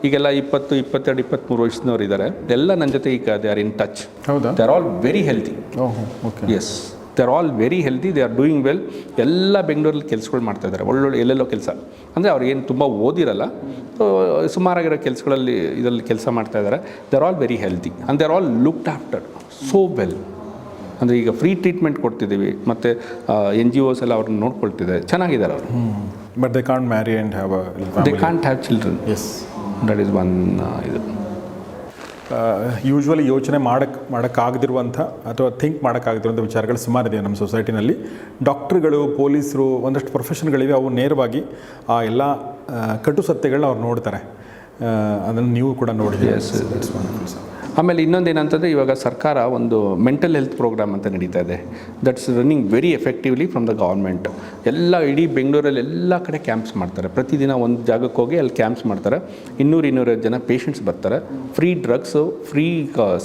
ಈಗೆಲ್ಲ ಇಪ್ಪತ್ತು ಇಪ್ಪತ್ತೆರಡು ಇಪ್ಪತ್ತ್ಮೂರು ವಯಸ್ಸಿನವ್ರು ಇದ್ದಾರೆ. ಎಲ್ಲ ನನ್ನ ಜೊತೆ ಈಗ ದೇ ಆರ್ ಇನ್ ಟಚ್ ಹೌದಾ? They are all very healthy ಓಹೋ okay yes they are all very healthy they are doing well ಎಲ್ಲ ಬೆಂಗಳೂರಲ್ಲಿ ಕೆಲಸಗಳು ಮಾಡ್ತಾ ಇದ್ದಾರೆ. ಒಳ್ಳೊಳ್ಳೆ ಎಲ್ಲೆಲ್ಲೋ ಕೆಲಸ. ಅಂದರೆ ಅವ್ರಿಗೇನು ತುಂಬ ಓದಿರಲ್ಲ ಸುಮಾರಾಗಿರೋ ಕೆಲಸಗಳಲ್ಲಿ ಇದರಲ್ಲಿ ಕೆಲಸ ಮಾಡ್ತಾ ಇದ್ದಾರೆ. They are all very healthy and they are all looked after so well ಅಂದರೆ ಈಗ ಫ್ರೀ ಟ್ರೀಟ್ಮೆಂಟ್ ಕೊಡ್ತಿದ್ದೀವಿ ಮತ್ತು ಎನ್ ಜಿ ಓಸ್ ಎಲ್ಲ ಅವ್ರನ್ನ ನೋಡ್ಕೊಳ್ತಿದ್ದಾರೆ. ಚೆನ್ನಾಗಿದ್ದಾರೆ ಅವರು. But they can't marry and have they can't have children yes that is one ಇದು. Usually ಯೋಚನೆ ಮಾಡಕ್ಕೆ ಮಾಡೋಕ್ಕಾಗದಿರುವಂಥ ಅಥವಾ ಥಿಂಕ್ ಮಾಡೋಕ್ಕಾಗದಿರುವಂಥ ವಿಚಾರಗಳು ಸುಮಾರಿದೆ ನಮ್ಮ ಸೊಸೈಟಿನಲ್ಲಿ ಡಾಕ್ಟ್ರುಗಳು ಪೊಲೀಸರು, ಒಂದಷ್ಟು ಪ್ರೊಫೆಷನ್ಗಳಿವೆ ಅವು ನೇರವಾಗಿ ಆ ಎಲ್ಲ ಕಟು ಸತ್ಯಗಳನ್ನ ಅವ್ರು ನೋಡ್ತಾರೆ. ಅದನ್ನು ನೀವು ಕೂಡ ನೋಡಿದ್ದೀರಿ ಆಮೇಲೆ ಇನ್ನೊಂದು ಏನಂತಂದರೆ ಇವಾಗ ಸರ್ಕಾರ ಒಂದು ಮೆಂಟಲ್ ಹೆಲ್ತ್ ಪ್ರೋಗ್ರಾಮ್ ಅಂತ ನಡೀತಾ ಇದೆ. That's running very effectively from the government ಎಲ್ಲ ಇಡೀ ಬೆಂಗಳೂರಲ್ಲಿ ಎಲ್ಲ ಕಡೆ ಕ್ಯಾಂಪ್ಸ್ ಮಾಡ್ತಾರೆ. ಪ್ರತಿದಿನ ಒಂದು ಜಾಗಕ್ಕೆ ಹೋಗಿ ಅಲ್ಲಿ ಕ್ಯಾಂಪ್ಸ್ ಮಾಡ್ತಾರೆ. ಇನ್ನೂರು ಇನ್ನೂರೈವತ್ತು ಜನ ಪೇಷಂಟ್ಸ್ ಬರ್ತಾರೆ. Free drugs free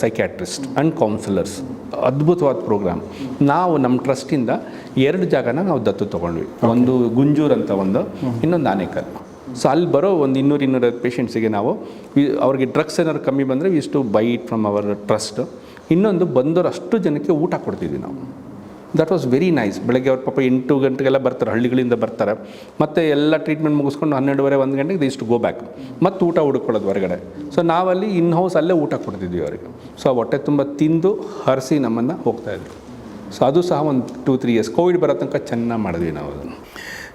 psychiatrist and counsellors ಅದ್ಭುತವಾದ ಪ್ರೋಗ್ರಾಮ್ ನಾವು ನಮ್ಮ ಟ್ರಸ್ಟಿಂದ ಎರಡು ಜಾಗನ ನಾವು ದತ್ತು ತೊಗೊಂಡ್ವಿ. ಒಂದು ಗುಂಜೂರ್ ಅಂತ ಒಂದು ಇನ್ನೊಂದು ಆನೇಕಲ್. ಸೊ ಅಲ್ಲಿ ಬರೋ ಒಂದು ಇನ್ನೂರು ಇನ್ನೂರ ಪೇಷೆಂಟ್ಸಿಗೆ ನಾವು ಅವ್ರಿಗೆ ಡ್ರಗ್ಸ್ ಏನಾದ್ರು ಕಮ್ಮಿ ಬಂದರೆ is to buy it from our trust ಇನ್ನೊಂದು ಬಂದವರು ಅಷ್ಟು ಜನಕ್ಕೆ ಊಟ ಕೊಡ್ತಿದ್ವಿ ನಾವು. ದಟ್ ವಾಸ್ ವೆರಿ ನೈಸ್ ಬೆಳಗ್ಗೆ ಅವ್ರ ಪಾಪ ಎಂಟು ಗಂಟೆಗೆಲ್ಲ ಬರ್ತಾರೆ, ಹಳ್ಳಿಗಳಿಂದ ಬರ್ತಾರೆ. ಮತ್ತು ಎಲ್ಲ ಟ್ರೀಟ್ಮೆಂಟ್ ಮುಗಿಸ್ಕೊಂಡು ಹನ್ನೆರಡುವರೆ, ಒಂದು ಗಂಟೆಗೆ ಇಷ್ಟು ಗೋ ಬ್ಯಾಕ್ ಮತ್ತು ಊಟ ಹುಡುಕೊಳ್ಳೋದು ಹೊರಗಡೆ. ಸೊ ನಾವಲ್ಲಿ ಇನ್ ಹೌಸ್ ಅಲ್ಲೇ ಊಟ ಕೊಡ್ತಿದ್ವಿ ಅವರಿಗೆ. ಸೊ ಆ ಹೊಟ್ಟೆ ತುಂಬ ತಿಂದು ಹರಿಸಿ ನಮ್ಮನ್ನು ಹೋಗ್ತಾಯಿದ್ರು ಸೊ ಅದು ಸಹ ಒಂದು ಟೂ ತ್ರೀ ಇಯರ್ಸ್ ಕೋವಿಡ್ ಬರೋ ತನಕ ಚೆನ್ನಾಗಿ ಮಾಡಿದ್ವಿ ನಾವು ಅದನ್ನು.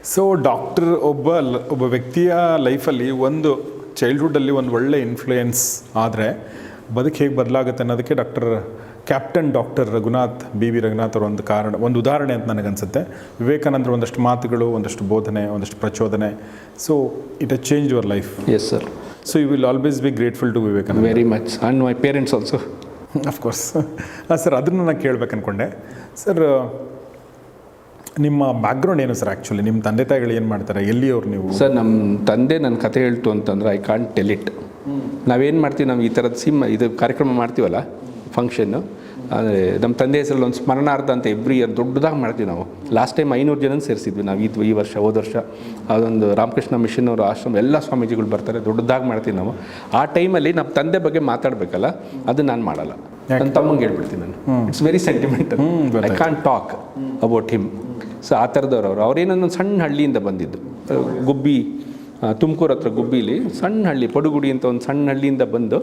ಸೊ ಡಾಕ್ಟರ್ ಒಬ್ಬ ಲ- ಒಬ್ಬ ವ್ಯಕ್ತಿಯ ಲೈಫಲ್ಲಿ ಒಂದು ಚೈಲ್ಡ್ಹುಡ್ಡಲ್ಲಿ ಒಂದು ಒಳ್ಳೆ ಇನ್ಫ್ಲೂಯೆನ್ಸ್ ಆದರೆ ಬದುಕು ಹೇಗೆ ಬದಲಾಗುತ್ತೆ ಅನ್ನೋದಕ್ಕೆ doctor captain doctor Raghunath B V Raghunath ಅವರ ಒಂದು ಕಾರಣ ಒಂದು ಉದಾಹರಣೆ ಅಂತ ನನಗನ್ಸುತ್ತೆ. ವಿವೇಕಾನಂದರ ಒಂದಷ್ಟು ಮಾತುಗಳು ಒಂದಷ್ಟು ಬೋಧನೆ ಒಂದಷ್ಟು ಪ್ರಚೋದನೆ. So it a change your life yes sir so you will always be grateful to Vivekananda very much and my parents also of course ಹಾಂ ಸರ್ ಅದನ್ನು ನಾನು ಕೇಳ್ಬೇಕು ಅಂದ್ಕೊಂಡೆ ಸರ್ ನಿಮ್ಮ ಬ್ಯಾಕ್ಗ್ರೌಂಡ್ ಏನು ಸರ್ ಆ್ಯಕ್ಚುಲಿ ನಿಮ್ಮ ತಂದೆ ತಾಯಿಗಳು ಏನು ಮಾಡ್ತಾರೆ? ಎಲ್ಲಿಯವ್ರು ನೀವು? ಸರ್ ನಮ್ಮ ತಂದೆ ನನ್ನ ಕತೆ ಹೇಳ್ತು ಅಂತಂದ್ರೆ ಐ ಕಾಂಟ್ ಟೆಲ್ ಇಟ್ ನಾವೇನು ಮಾಡ್ತೀವಿ ನಾವು ಈ ಥರದ ಸಿಮ್ ಇದು ಕಾರ್ಯಕ್ರಮ ಮಾಡ್ತೀವಲ್ಲ ಫಂಕ್ಷನ್ನು ಅಂದರೆ ನಮ್ಮ ತಂದೆ ಹೆಸರಲ್ಲಿ ಒಂದು ಸ್ಮರಣಾರ್ಥ ಅಂತ ಎವ್ರಿ ಇಯರ್ ದೊಡ್ಡದಾಗಿ ಮಾಡ್ತೀವಿ ನಾವು. ಲಾಸ್ಟ್ ಟೈಮ್ ಐನೂರು ಜನ ಸೇರಿಸಿದ್ವಿ ನಾವು ಇದು ಈ ವರ್ಷ ಹೋದ ವರ್ಷ. ಅದೊಂದು ರಾಮಕೃಷ್ಣ ಮಿಷನ್ ಅವರು ಆಶ್ರಮ ಎಲ್ಲ ಸ್ವಾಮೀಜಿಗಳು ಬರ್ತಾರೆ ದೊಡ್ಡದಾಗಿ ಮಾಡ್ತೀವಿ ನಾವು. ಆ ಟೈಮಲ್ಲಿ ನಮ್ಮ ತಂದೆ ಬಗ್ಗೆ ಮಾತಾಡಬೇಕಲ್ಲ ಅದು ನಾನು ಮಾಡಲ್ಲ. ನನ್ನ ತಮ್ಮಂಗೆ ಹೇಳ್ಬಿಡ್ತೀನಿ ನಾನು. It's very sentimental I can talk about him so ಆ ಥರದವ್ರು ಅವರು. ಅವ್ರೇನೊಂದು ಸಣ್ಣ ಹಳ್ಳಿಯಿಂದ ಬಂದಿದ್ದು. ಗುಬ್ಬಿ ತುಮಕೂರು ಹತ್ರ ಗುಬ್ಬಿಲಿ ಸಣ್ಣ ಹಳ್ಳಿ ಪಡುಗುಡಿ ಅಂತ ಒಂದು ಸಣ್ಣ ಹಳ್ಳಿಯಿಂದ ಬಂದು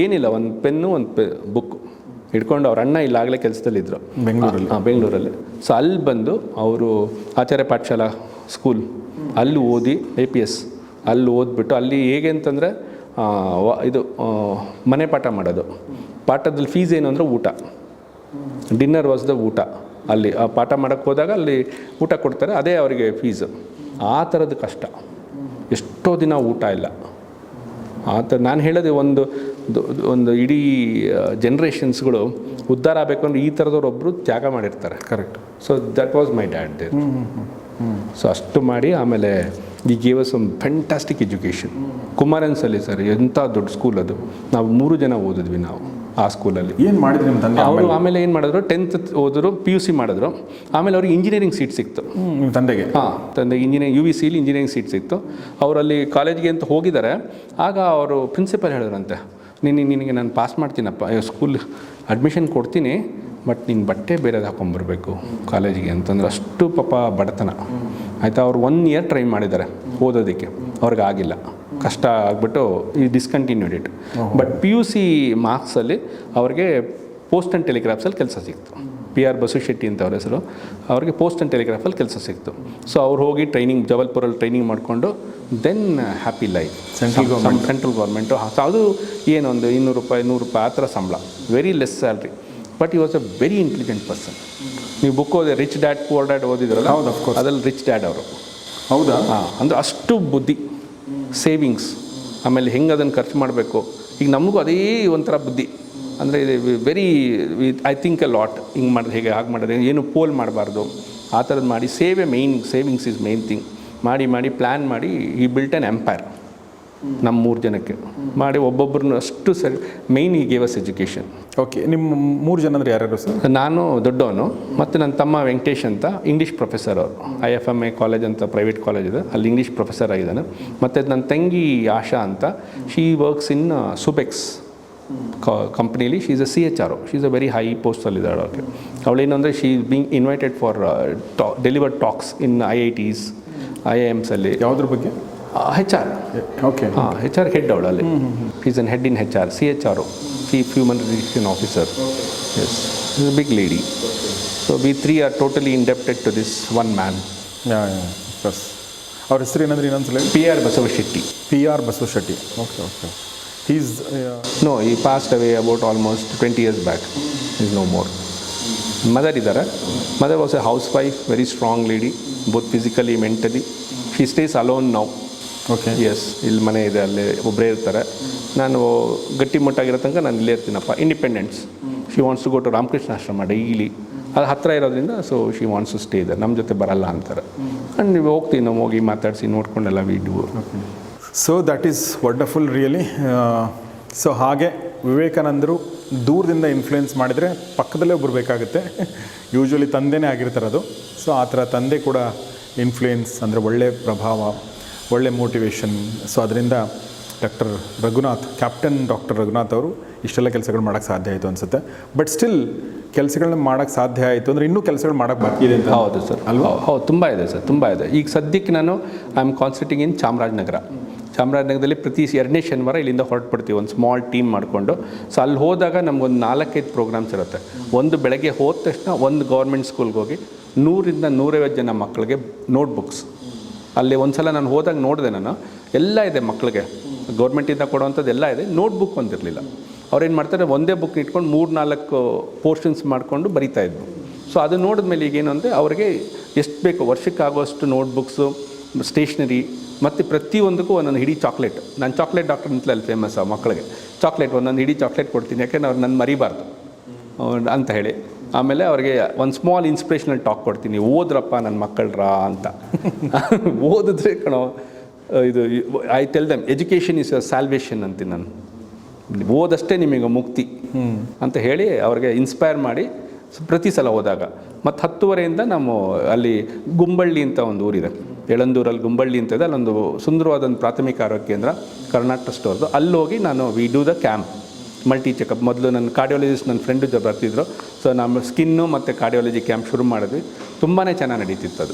ಏನಿಲ್ಲ ಒಂದು ಪೆನ್ನು ಒಂದು ಪೆ ಬುಕ್ ಹಿಡ್ಕೊಂಡು ಅವ್ರ ಅಣ್ಣ ಇಲ್ಲಾಗಲೇ ಕೆಲಸದಲ್ಲಿದ್ದರು ಬೆಂಗಳೂರಲ್ಲಿ. ಹಾಂ ಬೆಂಗಳೂರಲ್ಲಿ. ಸೊ ಅಲ್ಲಿ ಬಂದು ಅವರು ಆಚಾರ್ಯ ಪಾಠಶಾಲಾ ಸ್ಕೂಲ್ ಅಲ್ಲಿ ಓದಿ ಎ ಪಿ ಎಸ್ ಅಲ್ಲಿ ಓದ್ಬಿಟ್ಟು ಅಲ್ಲಿ ಹೇಗೆ ಅಂತಂದರೆ ಇದು ಮನೆ ಪಾಠ ಮಾಡೋದು. ಪಾಠದಲ್ಲಿ ಫೀಸ್ ಏನು ಅಂದರೆ ಊಟ. ಡಿನ್ನರ್ ವಾಸ್ ದ ಊಟ. ಅಲ್ಲಿ ಆ ಪಾಠ ಮಾಡೋಕ್ಕೆ ಹೋದಾಗ ಅಲ್ಲಿ ಊಟ ಕೊಡ್ತಾರೆ ಅದೇ ಅವರಿಗೆ ಫೀಸು ಆ ಥರದ ಕಷ್ಟ. ಎಷ್ಟೋ ದಿನ ಊಟ ಇಲ್ಲ. ಆ ಥರ ನಾನು ಹೇಳೋದು ಒಂದು ಒಂದು ಇಡೀ ಜನ್ರೇಷನ್ಸ್ಗಳು ಉದ್ಧಾರ ಆಗಬೇಕು ಅಂದರೆ ಈ ಥರದವ್ರು ಒಬ್ಬರು ತ್ಯಾಗ ಮಾಡಿರ್ತಾರೆ. Correct so that was my dad there so ಅಷ್ಟು ಮಾಡಿ ಆಮೇಲೆ ಈ ಗೇವ್ ಸಮ್ ಫ್ಯಾಂಟಾಸ್ಟಿಕ್ ಎಜುಕೇಷನ್ ಕುಮಾರನ್ಸಲ್ಲಿ ಸರ್ ಎಂಥ ದೊಡ್ಡ ಸ್ಕೂಲ್ ಅದು. ನಾವು ಮೂರು ಜನ ಓದಿದ್ವಿ ನಾವು. ಆ ಸ್ಕೂಲಲ್ಲಿ ಏನು ಮಾಡಿದ್ರು ನಿಮ್ಮ ತಂದೆ ಅವರು ಆಮೇಲೆ? ಏನು ಮಾಡಿದ್ರು ಟೆಂತ್ ಓದಿದ್ರು ಪಿ ಯು ಸಿ ಮಾಡಿದ್ರು. ಆಮೇಲೆ ಅವ್ರಿಗೆ ಇಂಜಿನಿಯರಿಂಗ್ ಸೀಟ್ ಸಿಕ್ತು. ನಿಮ್ಮ ತಂದೆಗೆ? ಹಾಂ ತಂದೆ ಇಂಜಿನಿಯರಿಂಗ್ ಯು ವಿ ಸಿಲಿ ಇಂಜಿನಿಯರಿಂಗ್ ಸೀಟ್ ಸಿಕ್ತು. ಅವರಲ್ಲಿ ಕಾಲೇಜ್ಗೆ ಅಂತ ಹೋಗಿದ್ದಾರೆ. ಆಗ ಅವರು ಪ್ರಿನ್ಸಿಪಲ್ ಹೇಳಿದ್ರಂತೆ ನೀನು ನಿನಗೆ ನಾನು ಪಾಸ್ ಮಾಡ್ತೀನಪ್ಪ. ಸ್ಕೂಲ್ ಅಡ್ಮಿಷನ್ ಕೊಡ್ತೀನಿ ಬಟ್ ನಿನ್ನ ಬಟ್ಟೆ ಬೇರೆದು ಹಾಕೊಂಬರ್ಬೇಕು ಕಾಲೇಜಿಗೆ ಅಂತಂದ್ರೆ ಅಷ್ಟು ಪಾಪ ಬಡತನ. ಆಯಿತಾ ಅವ್ರು ಒನ್ ಇಯರ್ ಟ್ರೈ ಮಾಡಿದ್ದಾರೆ ಓದೋದಕ್ಕೆ. ಅವ್ರಿಗೆ ಆಗಿಲ್ಲ ಕಷ್ಟ ಆಗಿಬಿಟ್ಟು ಈ discontinued it but P U C ಮಾರ್ಕ್ಸಲ್ಲಿ ಅವ್ರಿಗೆ ಪೋಸ್ಟ್ ಆ್ಯಂಡ್ ಟೆಲಿಗ್ರಾಫ್ಸಲ್ಲಿ ಕೆಲಸ ಸಿಕ್ತು. ಪಿ ಆರ್ ಬಸುಶೆಟ್ಟಿ ಅಂತ ಅವ್ರ ಹೆಸರು ಅವ್ರಿಗೆ ಪೋಸ್ಟ್ ಆ್ಯಂಡ್ ಟೆಲಿಗ್ರಾಫಲ್ಲಿ ಕೆಲಸ ಸಿಕ್ತು. ಸೊ ಅವ್ರು ಹೋಗಿ ಟ್ರೈನಿಂಗ್ ಜಬಲ್ಪುರಲ್ಲಿ ಟ್ರೈನಿಂಗ್ ಮಾಡಿಕೊಂಡು then happy life central government central government ಅದು ಏನೊಂದು ಇನ್ನೂರು ರೂಪಾಯಿ ನೂರು ರೂಪಾಯಿ ಆ ಥರ ಸಂಬಳ. ವೆರಿ ಲೆಸ್ ಸ್ಯಾಲ್ರಿ ಬಟ್ ಈ was a very intelligent person ನೀವು ಬುಕ್ ಓದಿ ರಿಚ್ ಡ್ಯಾಡ್ ಪೂರ್ ಡ್ಯಾಡ್ ಓದಿದ್ರಲ್ಲ ಹೌದು. ಅದ್ರಲ್ಲಿ ರಿಚ್ ಡ್ಯಾಡ್ ಅವರು. ಹೌದಾ? ಹಾಂ ಅಂದರೆ ಅಷ್ಟು ಬುದ್ಧಿ. ಸೇವಿಂಗ್ಸ್, ಆಮೇಲೆ ಹೆಂಗೆ ಅದನ್ನು ಖರ್ಚು ಮಾಡಬೇಕು? ಈಗ ನಮಗೂ ಅದೇ ಒಂಥರ ಬುದ್ಧಿ. ಅಂದರೆ very I think a lot ಹಿಂಗೆ ಮಾಡಿದ್ರೆ ಹೇಗೆ, ಹಾಗೆ ಮಾಡಿದ್ರೆ ಏನು ಪೋಲ್ ಮಾಡಬಾರ್ದು. ಆ ಥರದ್ದು ಮಾಡಿ ಸೇವೆ main savings is main thing ಮಾಡಿ ಮಾಡಿ ಪ್ಲ್ಯಾನ್ ಮಾಡಿ ಈ ಬಿಲ್ಟ್ ಆ್ಯನ್ ಎಂಪೈರ್ ನಮ್ಮ ಮೂರು ಜನಕ್ಕೆ. ಮಾಡಿ ಒಬ್ಬೊಬ್ಬರನ್ನ ಅಷ್ಟು ಸರಿ ಮೇಯ್ನ್ ಈ ಗೇವಸ್ ಅಸ್ ಎಜುಕೇಷನ್ ಓಕೆ ನಿಮ್ಮ ಮೂರು ಜನ ಅಂದರೆ ಯಾರ್ಯಾರು ಸರ್? ನಾನು ದೊಡ್ಡವನು ಮತ್ತು ನನ್ನ ತಮ್ಮ ವೆಂಕಟೇಶ್ ಅಂತ ಇಂಗ್ಲೀಷ್ ಪ್ರೊಫೆಸರ್ ಅವರು. I F M A college ಅಂತ ಪ್ರೈವೇಟ್ ಕಾಲೇಜ್ ಇದೆ ಅಲ್ಲಿ ಇಂಗ್ಲೀಷ್ ಪ್ರೊಫೆಸರ್ ಆಗಿದ್ದಾನೆ. ಮತ್ತು ನನ್ನ ತಂಗಿ ಆಶಾ ಅಂತ she works in Subex ಕಂಪ್ನೀಲಿ she's a C H R she's a very high ಪೋಸ್ಟಲ್ಲಿದ್ದಾಳೆ ಅವ್ರಿಗೆ ಅವಳೇನಂದರೆ she being invited for to delivered talks in I I Ts I I ಎಮ್ಸಲ್ಲಿ ಯಾವುದ್ರ ಬಗ್ಗೆ? ಹೆಚ್ ಆರ್ ಓಕೆ ಹಾಂ ಹೆಚ್ ಆರ್ ಹೆಡ್ ಅವಳಲ್ಲಿ. Is an head in H R C H R chief human relation officer yes big lady so we three are totally indebted to this one man bus ಅವ್ರ ಹೆಸರು ಏನಂದ್ರೆ ಇನ್ನೊಂದ್ಸಲ P R Basava Shetty P R Basavashetty okay okay is no he passed away about almost twenty years back is no more mother ಇದ್ದಾರೆ mother was a housewife very strong lady both physically mentally she stays alone now okay yes ಇಲ್ಲಿ ಮನೆ ಇದೆ ಅಲ್ಲಿ ಒಬ್ಬರೇ ಇರ್ತಾರೆ. ನಾನು ಗಟ್ಟಿ ಮುಟ್ಟಾಗಿರೋ ತನಕ ನಾನು ಇಲ್ಲೇ ಇರ್ತೀನಪ್ಪ independence she wants to go to Ramakrishna Ashram daily ಅದು ಹತ್ತಿರ ಇರೋದ್ರಿಂದ so she wants to stay ಇದೆ ನಮ್ಮ ಜೊತೆ ಬರಲ್ಲ ಅಂತಾರೆ. ಆ್ಯಂಡ್ ನೀವು ಹೋಗ್ತೀನಿ ನಾವು ಹೋಗಿ ಮಾತಾಡಿಸಿ ನೋಡ್ಕೊಂಡೆಲ್ಲ video so that is wonderful really so ಹಾಗೆ ವಿವೇಕಾನಂದರು ದೂರದಿಂದ ಇನ್ಫ್ಲುಯೆನ್ಸ್ ಮಾಡಿದರೆ ಪಕ್ಕದಲ್ಲೇ ಒಬ್ಬರು ಬೇಕಾಗುತ್ತೆ. ಯೂಶ್ವಲಿ ತಂದೆನೇ ಆಗಿರ್ತಾರೆ ಅದು. ಸೊ ಆ ಥರ ತಂದೆ ಕೂಡ ಇನ್ಫ್ಲುಯೆನ್ಸ್ ಅಂದರೆ ಒಳ್ಳೆಯ ಪ್ರಭಾವ ಒಳ್ಳೆ ಮೋಟಿವೇಶನ್ ಸೊ ಅದರಿಂದ doctor Raghunath captain doctor Raghunath ಅವರು ಇಷ್ಟೆಲ್ಲ ಕೆಲಸಗಳು ಮಾಡೋಕ್ಕೆ ಸಾಧ್ಯ ಆಯಿತು ಅನಿಸುತ್ತೆ. ಬಟ್ ಸ್ಟಿಲ್ ಕೆಲಸಗಳನ್ನ ಮಾಡೋಕ್ಕೆ ಸಾಧ್ಯ ಆಯಿತು ಅಂದರೆ ಇನ್ನೂ ಕೆಲಸಗಳು ಮಾಡೋಕ್ಕೆ ಬಾಕಿ ಇದೆ ಅಂತ ಹೌದು ಸರ್. ಅಲ್ವಾ? ಹೌದು ತುಂಬ ಇದೆ ಸರ್ ತುಂಬ ಇದೆ. ಈಗ ಸದ್ಯಕ್ಕೆ ನಾನು I am concentrating in Chamarajanagar. ಚಾಮರಾಜನಗರದಲ್ಲಿ ಪ್ರತಿ ಎರಡನೇ ಶನಿವಾರ ಇಲ್ಲಿಂದ ಹೊರಟ್ಬಿಡ್ತೀವಿ ಒಂದು ಸ್ಮಾಲ್ ಟೀಮ್ ಮಾಡಿಕೊಂಡು. ಸೊ ಅಲ್ಲಿ ಹೋದಾಗ ನಮಗೊಂದು ನಾಲ್ಕೈದು ಪ್ರೋಗ್ರಾಮ್ಸ್ ಇರುತ್ತೆ. ಒಂದು ಬೆಳಗ್ಗೆ ಹೋದ ತಕ್ಷಣ ಒಂದು ಗೌರ್ಮೆಂಟ್ ಸ್ಕೂಲ್ಗೆ ಹೋಗಿ ನೂರಿಂದ ನೂರೈವತ್ತು ಜನ ಮಕ್ಕಳಿಗೆ ನೋಟ್ಬುಕ್ಸ್ ಅಲ್ಲಿ ಒಂದು ಸಲ ನಾನು ಹೋದಾಗ ನೋಡಿದೆ ನಾನು. ಎಲ್ಲ ಇದೆ ಮಕ್ಕಳಿಗೆ ಗೌರ್ಮೆಂಟಿಂದ ಕೊಡುವಂಥದ್ದು ಎಲ್ಲ ಇದೆ. ನೋಟ್ಬುಕ್ ಒಂದಿರಲಿಲ್ಲ ಅವ್ರೇನು ಮಾಡ್ತಾರೆ, ಒಂದೇ ಬುಕ್ ಇಟ್ಕೊಂಡು ಮೂರು, ನಾಲ್ಕು ಪೋರ್ಷನ್ಸ್ ಮಾಡಿಕೊಂಡು ಬರಿತಾ ಇದ್ವು ಸೊ ಅದು ನೋಡಿದ್ಮೇಲೆ ಈಗೇನು ಅಂದರೆ ಅವರಿಗೆ ಎಷ್ಟು ಬೇಕು ವರ್ಷಕ್ಕಾಗೋಷ್ಟು ನೋಟ್ಬುಕ್ಸು ಸ್ಟೇಷ್ನರಿ ಮತ್ತು ಪ್ರತಿಯೊಂದಕ್ಕೂ ಒಂದೊಂದು ಹಿಡಿ ಚಾಕ್ಲೇಟ್ ನಾನು ಚಾಕ್ಲೇಟ್ ಡಾಕ್ಟರ್ ಅಂತಲೇ ಅಲ್ಲಿ ಫೇಮಸ್ ಆ ಮಕ್ಕಳಿಗೆ ಚಾಕ್ಲೇಟ್ ಒಂದೊಂದು ಹಿಡಿ ಚಾಕ್ಲೇಟ್ ಕೊಡ್ತೀನಿ. ಯಾಕೆಂದ್ರೆ ಅವ್ರು ನನ್ನ ಮರಿಬಾರ್ದು. ಅಂತ ಹೇಳಿ. ಆಮೇಲೆ ಅವ್ರಿಗೆ ಒಂದು ಸ್ಮಾಲ್ ಇನ್ಸ್ಪಿರೇಷನಲ್ ಟಾಕ್ ಕೊಡ್ತೀನಿ. ಓದ್ರಪ್ಪ ನನ್ನ ಮಕ್ಕಳ್ರ ಅಂತ. ಓದಿದ್ರೆ ಕಣೋ ಇದು I tell them education is a salvation ಅಂತೀನಿ ನಾನು. ಓದಷ್ಟೇ ನಿಮಗೆ ಮುಕ್ತಿ ಅಂತ ಹೇಳಿ ಅವ್ರಿಗೆ ಇನ್ಸ್ಪೈರ್ ಮಾಡಿ ಪ್ರತಿ ಸಲ ಹೋದಾಗ ಮತ್ತು ಹತ್ತುವರೆಯಿಂದ ನಾವು ಅಲ್ಲಿ ಗುಂಬಳ್ಳಿ ಅಂತ ಒಂದು ಊರಿದೆ. ಎಳಂದೂರಲ್ಲಿ ಗುಂಬಳ್ಳಿ ಅಂತ ಇದೆ. ಅಲ್ಲೊಂದು ಸುಂದರವಾದ ಒಂದು ಪ್ರಾಥಮಿಕ ಆರೋಗ್ಯ ಕೇಂದ್ರ ಕರ್ನಾಟಕ ಸ್ಟೋರ್ದು ಅಲ್ಲೋಗಿ ನಾನು we do the camp multi checkup ಮೊದಲು ನನ್ನ ಕಾರ್ಡಿಯಾಲಜಿಸ್ಟ್ ನನ್ನ ಫ್ರೆಂಡ್ ಜೊತೆ ಬರ್ತಿದ್ರು. ಸೊ ನಮ್ಮ ಸ್ಕಿನ್ನು ಮತ್ತು ಕಾರ್ಡಿಯಾಲಜಿ ಕ್ಯಾಂಪ್ ಶುರು ಮಾಡಿದ್ವಿ. ತುಂಬಾ ಚೆನ್ನಾಗಿ ನಡೀತಿತ್ತು ಅದು.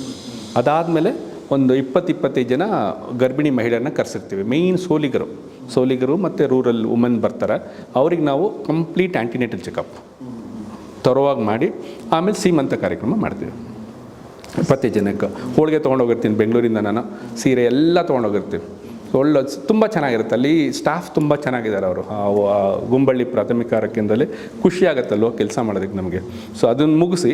ಅದಾದಮೇಲೆ ಒಂದು ಇಪ್ಪತ್ತು ಇಪ್ಪತ್ತೈದು ಜನ ಗರ್ಭಿಣಿ ಮಹಿಳೆಯರನ್ನ ಕರೆಸಿರ್ತೀವಿ. ಮೇಯ್ನ್ ಸೋಲಿಗರು. ಸೋಲಿಗರು ಮತ್ತು ರೂರಲ್ ವುಮೆನ್ ಬರ್ತಾರೆ. ಅವ್ರಿಗೆ ನಾವು ಕಂಪ್ಲೀಟ್ ಆ್ಯಂಟಿನೇಟಲ್ ಚೆಕಪ್ ತರೋವಾಗಿ ಮಾಡಿ ಆಮೇಲೆ ಸೀಮಂತ ಕಾರ್ಯಕ್ರಮ ಮಾಡ್ತೀವಿ. ಇಪ್ಪತ್ತೈದು ಜನಕ್ಕೆ ಹೋಳಿಗೆ ತೊಗೊಂಡೋಗಿರ್ತೀನಿ. ಬೆಂಗಳೂರಿಂದ ನಾನು. ಸೀರೆ ಎಲ್ಲ ತೊಗೊಂಡೋಗಿರ್ತೀವಿ ಒಳ್ಳೆ ತುಂಬ ಚೆನ್ನಾಗಿರುತ್ತೆ. ಅಲ್ಲಿ ಸ್ಟಾಫ್ ತುಂಬ ಚೆನ್ನಾಗಿದ್ದಾರೆ ಅವರು. ಗುಂಬಳ್ಳಿ ಪ್ರಾಥಮಿಕ ಆರೋಗ್ಯದಲ್ಲಿ ಖುಷಿ ಆಗುತ್ತಲ್ವ ಕೆಲಸ ಮಾಡೋದಕ್ಕೆ ನಮಗೆ. ಸೊ ಅದನ್ನು ಮುಗಿಸಿ,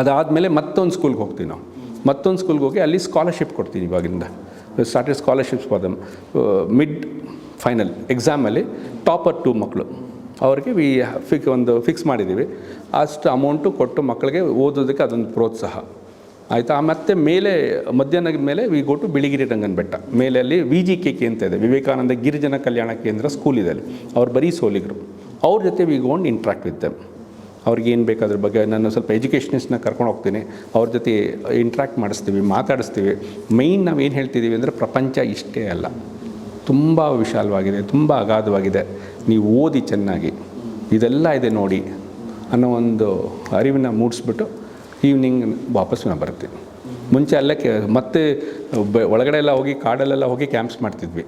ಅದಾದಮೇಲೆ ಮತ್ತೊಂದು ಸ್ಕೂಲ್ಗೆ ಹೋಗ್ತೀವಿ ನಾವು. ಮತ್ತೊಂದು ಸ್ಕೂಲ್ಗೆ ಹೋಗಿ ಅಲ್ಲಿ ಸ್ಕಾಲರ್ಶಿಪ್ ಕೊಡ್ತೀನಿ ಇವಾಗಿಂದ. Started scholarships for them mid final ಎಕ್ಸಾಮಲ್ಲಿ ಟಾಪರ್ ಟು ಮಕ್ಕಳು ಅವ್ರಿಗೆ ವಿ ಫಿಕ್ ಒಂದು ಫಿಕ್ಸ್ ಮಾಡಿದ್ದೀವಿ. ಅಷ್ಟು ಅಮೌಂಟು ಕೊಟ್ಟು ಮಕ್ಕಳಿಗೆ ಓದೋದಕ್ಕೆ ಅದೊಂದು ಪ್ರೋತ್ಸಾಹ. ಆಯಿತಾ? ಮತ್ತೆ ಮೇಲೆ, ಮಧ್ಯಾಹ್ನದ ಮೇಲೆ we go to Biligiri Rangana Betta. ಮೇಲೆ ಅಲ್ಲಿ ವಿ ಜಿ ಕೆ ಕೆ ಅಂತ ಇದೆ. ವಿವೇಕಾನಂದ ಗಿರಿಜನ ಕಲ್ಯಾಣ ಕೇಂದ್ರ ಸ್ಕೂಲ್ ಇದೆ ಅಲ್ಲಿ ಅವ್ರು ಬರೀ ಸೋಲಿಗರು. ಅವ್ರ ಜೊತೆ we go and interact with them ಅವ್ರಿಗೆ ಏನು ಬೇಕು ಅದ್ರ ಬಗ್ಗೆ ನಾನು ಸ್ವಲ್ಪ ಎಜುಕೇಷನಿಸ್ಟ್ನ ಕರ್ಕೊಂಡು ಹೋಗ್ತೀನಿ. ಅವ್ರ ಜೊತೆ ಇಂಟ್ರಾಕ್ಟ್ ಮಾಡಿಸ್ತೀವಿ, ಮಾತಾಡಿಸ್ತೀವಿ. ಮೈನ್ ನಾವು ಏನು ಹೇಳ್ತಿದ್ದೀವಿ ಅಂದರೆ ಪ್ರಪಂಚ ಇಷ್ಟೇ ಅಲ್ಲ. ತುಂಬ ವಿಶಾಲವಾಗಿದೆ, ತುಂಬ ಅಗಾಧವಾಗಿದೆ. ನೀವು ಓದಿ ಚೆನ್ನಾಗಿ. ಇದೆಲ್ಲ ಇದೆ ನೋಡಿ ಅನ್ನೋ ಒಂದು ಅರಿವಿನ ಮೂಡಿಸ್ಬಿಟ್ಟು ಈವ್ನಿಂಗ್ ವಾಪಸ್ ನಾವು ಬರ್ತೀವಿ ಮುಂಚೆ ಅಲ್ಲೇ ಕೆ ಮತ್ತೆ ಬ ಒಳಗಡೆ ಎಲ್ಲ ಹೋಗಿ ಕಾಡಲ್ಲೆಲ್ಲ ಹೋಗಿ ಕ್ಯಾಂಪ್ಸ್ ಮಾಡ್ತಿದ್ವಿ.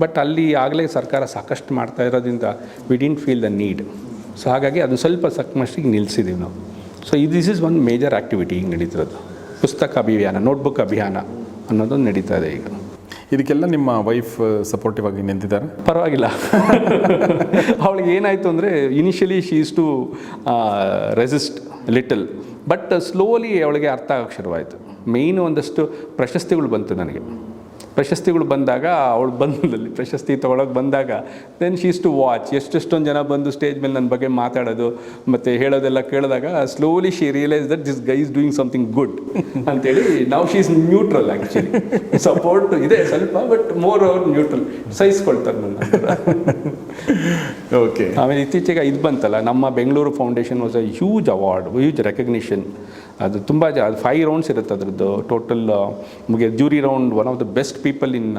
ಬಟ್ ಅಲ್ಲಿ ಆಗಲೇ ಸರ್ಕಾರ ಸಾಕಷ್ಟು ಮಾಡ್ತಾ ಇರೋದ್ರಿಂದ we didn't feel the need so ಹಾಗಾಗಿ ಅದು ಸ್ವಲ್ಪ ಸಕ್ಮಷ್ಟಿಗೆ ನಿಲ್ಲಿಸಿದ್ದೀವಿ ನಾವು. ಸೊ ಇದು this is one major activity ಈಗ ನಡೀತಿರೋದು. ಪುಸ್ತಕ ಅಭಿಯಾನ ನೋಟ್ಬುಕ್ ಅಭಿಯಾನ ಅನ್ನೋದೊಂದು ನಡೀತಾ ಇದೆ ಈಗ. ಇದಕ್ಕೆಲ್ಲ ನಿಮ್ಮ ವೈಫ್ ಸಪೋರ್ಟಿವ್ ಆಗಿ ನಿಂತಿದ್ದಾರೆ? ಪರವಾಗಿಲ್ಲ. ಅವಳಿಗೆ ಏನಾಯಿತು ಅಂದರೆ initially she's to resist little but slowly ಅವಳಿಗೆ ಅರ್ಥ ಆಗಕ್ಕೆ ಶುರುವಾಯಿತು. ಮೇಯ್ನು ಒಂದಷ್ಟು ಪ್ರಶಸ್ತಿಗಳು ಬಂತು ನನಗೆ. ಪ್ರಶಸ್ತಿಗಳು ಬಂದಾಗ ಅವಳು ಬಂದಲ್ಲಿ ಪ್ರಶಸ್ತಿ ತೊಗೊಳಕ್ಕೆ ಬಂದಾಗ ದೆನ್ ಶೀಸ್ ಟು ವಾಚ್ ಎಷ್ಟೆಷ್ಟೊಂದು ಜನ ಬಂದು ಸ್ಟೇಜ್ ಮೇಲೆ ನನ್ನ ಬಗ್ಗೆ ಮಾತಾಡೋದು ಮತ್ತು ಹೇಳೋದೆಲ್ಲ ಕೇಳಿದಾಗ slowly she realise that this guy is doing something good ಅಂತೇಳಿ ನಾವು she is neutral actually support ಇದೆ ಸ್ವಲ್ಪ ಬಟ್ ಮೋರ್ ಅವರ್ ನ್ಯೂಟ್ರಲ್ ಸಹಿಸ್ಕೊಳ್ತಾರೆ ನನ್ನ ಓಕೆ ಆಮೇಲೆ ಇತ್ತೀಚೆಗೆ ಇದು ಬಂತಲ್ಲ ನಮ್ಮ Bengaluru foundation was a huge award huge recognition ಅದು ತುಂಬ ಜ ಅದು ಫೈವ್ ರೌಂಡ್ಸ್ ಇರುತ್ತೆ ಅದರದ್ದು. ಟೋಟಲ್ ನಮಗೆ jury round one of the best people in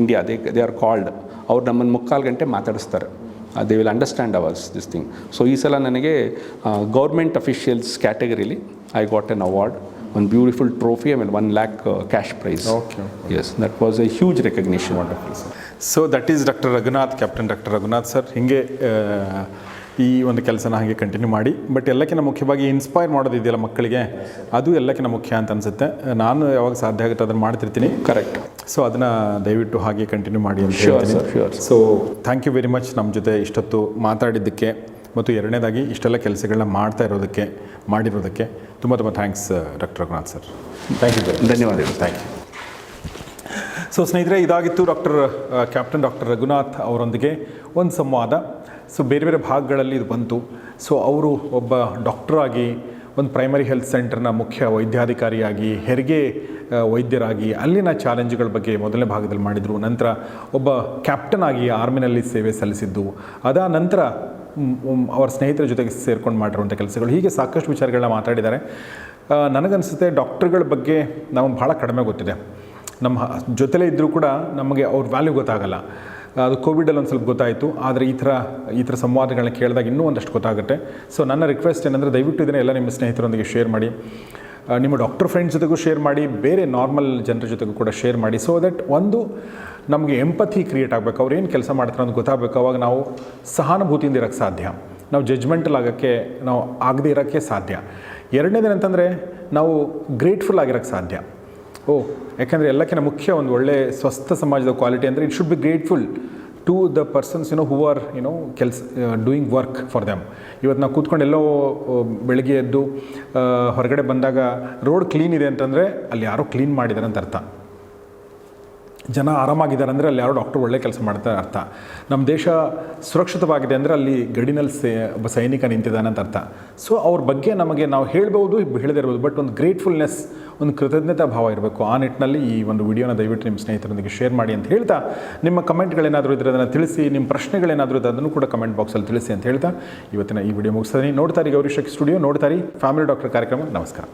India they they are called ಅವ್ರು ನಮ್ಮನ್ನು ಮುಕ್ಕಾಲು ಗಂಟೆ ಮಾತಾಡಿಸ್ತಾರೆ. They will understand ours this thing so ಈ ಸಲ ನನಗೆ ಗೌರ್ಮೆಂಟ್ ಅಫಿಷಿಯಲ್ಸ್ ಕ್ಯಾಟಗರಿಲಿ ಐ ಗಾಟ್ ಎನ್ ಅವಾರ್ಡ್ ಒಂದು ಬ್ಯೂಟಿಫುಲ್ ಟ್ರೋಫಿ ಆಮೇಲೆ one lakh cash prize okay yes that was a huge recognition so that is doctor Raghunath captain doctor Raghunath sir ಹೀಗೆ ಈ ಒಂದು ಕೆಲಸನ ಹಾಗೆ ಕಂಟಿನ್ಯೂ ಮಾಡಿ ಬಟ್ ಎಲ್ಲಕ್ಕಿಂತ ಮುಖ್ಯವಾಗಿ ಇನ್ಸ್ಪೈರ್ ಮಾಡೋದಿದೆಯಲ್ಲ ಮಕ್ಕಳಿಗೆ ಅದು ಎಲ್ಲಕ್ಕಿಂತ ಮುಖ್ಯ ಅಂತ ಅನಿಸುತ್ತೆ. ನಾನು ಯಾವಾಗ ಸಾಧ್ಯ ಆಗುತ್ತೆ ಅದನ್ನು ಮಾಡ್ತಿರ್ತೀನಿ. ಕರೆಕ್ಟ್ ಸೊ ಅದನ್ನು ದಯವಿಟ್ಟು ಹಾಗೆ ಕಂಟಿನ್ಯೂ ಮಾಡಿ ಅಂತ ಹೇಳ್ತೀನಿ. So thank you very much ನಮ್ಮ ಜೊತೆ ಇಷ್ಟೊತ್ತು ಮಾತಾಡಿದ್ದಕ್ಕೆ ಮತ್ತು ಎರಡನೇದಾಗಿ ಇಷ್ಟೆಲ್ಲ ಕೆಲಸಗಳನ್ನ ಮಾಡ್ತಾ ಇರೋದಕ್ಕೆ ಮಾಡಿರೋದಕ್ಕೆ ತುಂಬ ತುಂಬ thanks doctor Raghunath sir thank you ಧನ್ಯವಾದಗಳು. ಥ್ಯಾಂಕ್ ಯು ಸೊ ಸ್ನೇಹಿತರೆ ಇದಾಗಿತ್ತು ಡಾಕ್ಟರ್ ಕ್ಯಾಪ್ಟನ್ ಡಾಕ್ಟರ್ ರಘುನಾಥ್ ಅವರೊಂದಿಗೆ ಒಂದು ಸಂವಾದ. ಸೊ ಬೇರೆ ಬೇರೆ ಭಾಗಗಳಲ್ಲಿ ಇದು ಬಂತು. ಸೊ ಅವರು ಒಬ್ಬ ಡಾಕ್ಟ್ರಾಗಿ ಒಂದು ಪ್ರೈಮರಿ ಹೆಲ್ತ್ ಸೆಂಟರ್ನ ಮುಖ್ಯ ವೈದ್ಯಾಧಿಕಾರಿಯಾಗಿ, ಹೆರಿಗೆ ವೈದ್ಯರಾಗಿ ಅಲ್ಲಿನ ಚಾಲೆಂಜ್ಗಳ ಬಗ್ಗೆ ಮೊದಲನೇ ಭಾಗದಲ್ಲಿ ಮಾಡಿದರು. ನಂತರ ಒಬ್ಬ ಕ್ಯಾಪ್ಟನ್ ಆಗಿ ಆರ್ಮಿನಲ್ಲಿ ಸೇವೆ ಸಲ್ಲಿಸಿದ್ದು. ಅದಾದ ನಂತರ ಅವರ ಸ್ನೇಹಿತರ ಜೊತೆಗೆ ಸೇರ್ಕೊಂಡು ಮಾಡಿರುವಂಥ ಕೆಲಸಗಳು. ಹೀಗೆ ಸಾಕಷ್ಟು ವಿಚಾರಗಳನ್ನ ಮಾತಾಡಿದ್ದಾರೆ. ನನಗನ್ಸುತ್ತೆ ಡಾಕ್ಟರ್ಗಳ ಬಗ್ಗೆ ನಮಗೆ ಭಾಳ ಕಡಿಮೆ ಗೊತ್ತಿದೆ. ನಮ್ಮ ಜೊತೆಲೇ ಇದ್ದರೂ ಕೂಡ ನಮಗೆ ಅವ್ರ ವ್ಯಾಲ್ಯೂ ಗೊತ್ತಾಗಲ್ಲ. ಅದು ಕೋವಿಡಲ್ಲಿ ಒಂದು ಸ್ವಲ್ಪ ಗೊತ್ತಾಯಿತು. ಆದರೆ ಈ ಥರ ಈ ಥರ ಸಂವಾದಗಳನ್ನ ಕೇಳಿದಾಗ ಇನ್ನೂ ಒಂದಷ್ಟು ಗೊತ್ತಾಗುತ್ತೆ. ಸೊ ನನ್ನ ರಿಕ್ವೆಸ್ಟ್ ಏನಂದರೆ ದಯವಿಟ್ಟು ಇದನ್ನು ಎಲ್ಲ ನಿಮ್ಮ ಸ್ನೇಹಿತರೊಂದಿಗೆ ಶೇರ್ ಮಾಡಿ. ನಿಮ್ಮ ಡಾಕ್ಟರ್ ಫ್ರೆಂಡ್ಸ್ ಜೊತೆಗೂ ಶೇರ್ ಮಾಡಿ, ಬೇರೆ ನಾರ್ಮಲ್ ಜನರ ಜೊತೆಗೂ ಕೂಡ ಶೇರ್ ಮಾಡಿ ಸೊ ದಟ್ ಒಂದು ನಮಗೆ ಎಂಪತಿ ಕ್ರಿಯೇಟ್ ಆಗಬೇಕು. ಅವ್ರು ಏನು ಕೆಲಸ ಮಾಡ್ತಾರೆ ಅಂತ ಗೊತ್ತಾಗಬೇಕು. ಅವಾಗ ನಾವು ಸಹಾನುಭೂತಿಯಿಂದ ಇರೋಕ್ಕೆ ಸಾಧ್ಯ. ನಾವು ಜಜ್ಮೆಂಟಲ್ ಆಗೋಕ್ಕೆ, ನಾವು ಆಗದೇ ಇರೋಕ್ಕೆ ಸಾಧ್ಯ. ಎರಡನೇದೇನಂತಂದರೆ, ನಾವು ಗ್ರೇಟ್ಫುಲ್ ಆಗಿರೋಕ್ಕೆ ಸಾಧ್ಯ. ಓ, ಯಾಕೆಂದರೆ ಎಲ್ಲಕ್ಕಿಂತ ಮುಖ್ಯ ಒಂದು ಒಳ್ಳೆ ಸ್ವಸ್ಥ ಸಮಾಜದ ಕ್ವಾಲಿಟಿ ಅಂದರೆ it should be grateful to the persons you know who are you know ಕೆಲ್ಸ ಡೂಯಿಂಗ್ ವರ್ಕ್ ಫಾರ್ ದೆಮ್ ಇವತ್ತು ನಾವು ಕೂತ್ಕೊಂಡು ಎಲ್ಲೋ ಬೆಳಗ್ಗೆ ಎದ್ದು ಹೊರಗಡೆ ಬಂದಾಗ ರೋಡ್ ಕ್ಲೀನ್ ಇದೆ ಅಂತಂದರೆ ಅಲ್ಲಿ ಯಾರೋ ಕ್ಲೀನ್ ಮಾಡಿದ್ದಾರೆ ಅಂತ ಅರ್ಥ. ಜನ ಆರಾಮಾಗಿದ್ದಾರೆ ಅಂದರೆ ಅಲ್ಲಿ ಯಾರೋ ಡಾಕ್ಟರ್ ಒಳ್ಳೆ ಕೆಲಸ ಮಾಡ್ತಾರೆ ಅರ್ಥ. ನಮ್ಮ ದೇಶ ಸುರಕ್ಷಿತವಾಗಿದೆ ಅಂದರೆ ಅಲ್ಲಿ ಗಡಿನಲ್ಲಿ ಸೇ, ಒಬ್ಬ ಸೈನಿಕ ನಿಂತಿದ್ದಾನೆ ಅಂತ ಅರ್ಥ. ಸೊ ಅವ್ರ ಬಗ್ಗೆ ನಮಗೆ ನಾವು ಹೇಳ್ಬೋದು ಹೇಳದೇ ಇರ್ಬೋದು ಬಟ್ ಒಂದು ಗ್ರೇಟ್ಫುಲ್ನೆಸ್ ಒಂದು ಕೃತಜ್ಞತಾ ಭಾವ ಇರಬೇಕು. ಆ ನಿಟ್ಟಿನಲ್ಲಿ ಈ ಒಂದು ವಿಡಿಯೋನ ದಯವಿಟ್ಟು ನಿಮ್ಮ ಸ್ನೇಹಿತರೊಂದಿಗೆ ಶೇರ್ ಮಾಡಿ ಅಂತ ಹೇಳ್ತಾ, ನಿಮ್ಮ ಕಮೆಂಟ್ಗಳೇನಾದರೂ ಇದ್ದರೆ ಅದನ್ನು ತಿಳಿಸಿ, ನಿಮ್ಮ ಪ್ರಶ್ನೆಗಳೇನಾದರೂ ಇದೆ ಅದನ್ನು ಕೂಡ ಕಮೆಂಟ್ ಬಾಕ್ಸಲ್ಲಿ ತಿಳಿಸಿ ಅಂತ ಹೇಳ್ತಾ, ಇವತ್ತಿನ ಈ ವಿಡಿಯೋ ಮುಗಿಸ್ತೀನಿ. ನೋಡ್ತಾರೆ ಗೌರಿ ಶಕ್ತಿ ಸ್ಟುಡಿಯೋ ನೋಡ್ತಾರೆ ಫ್ಯಾಮಿಲಿ ಡಾಕ್ಟರ್ ಕಾರ್ಯಕ್ರಮ. ನಮಸ್ಕಾರ.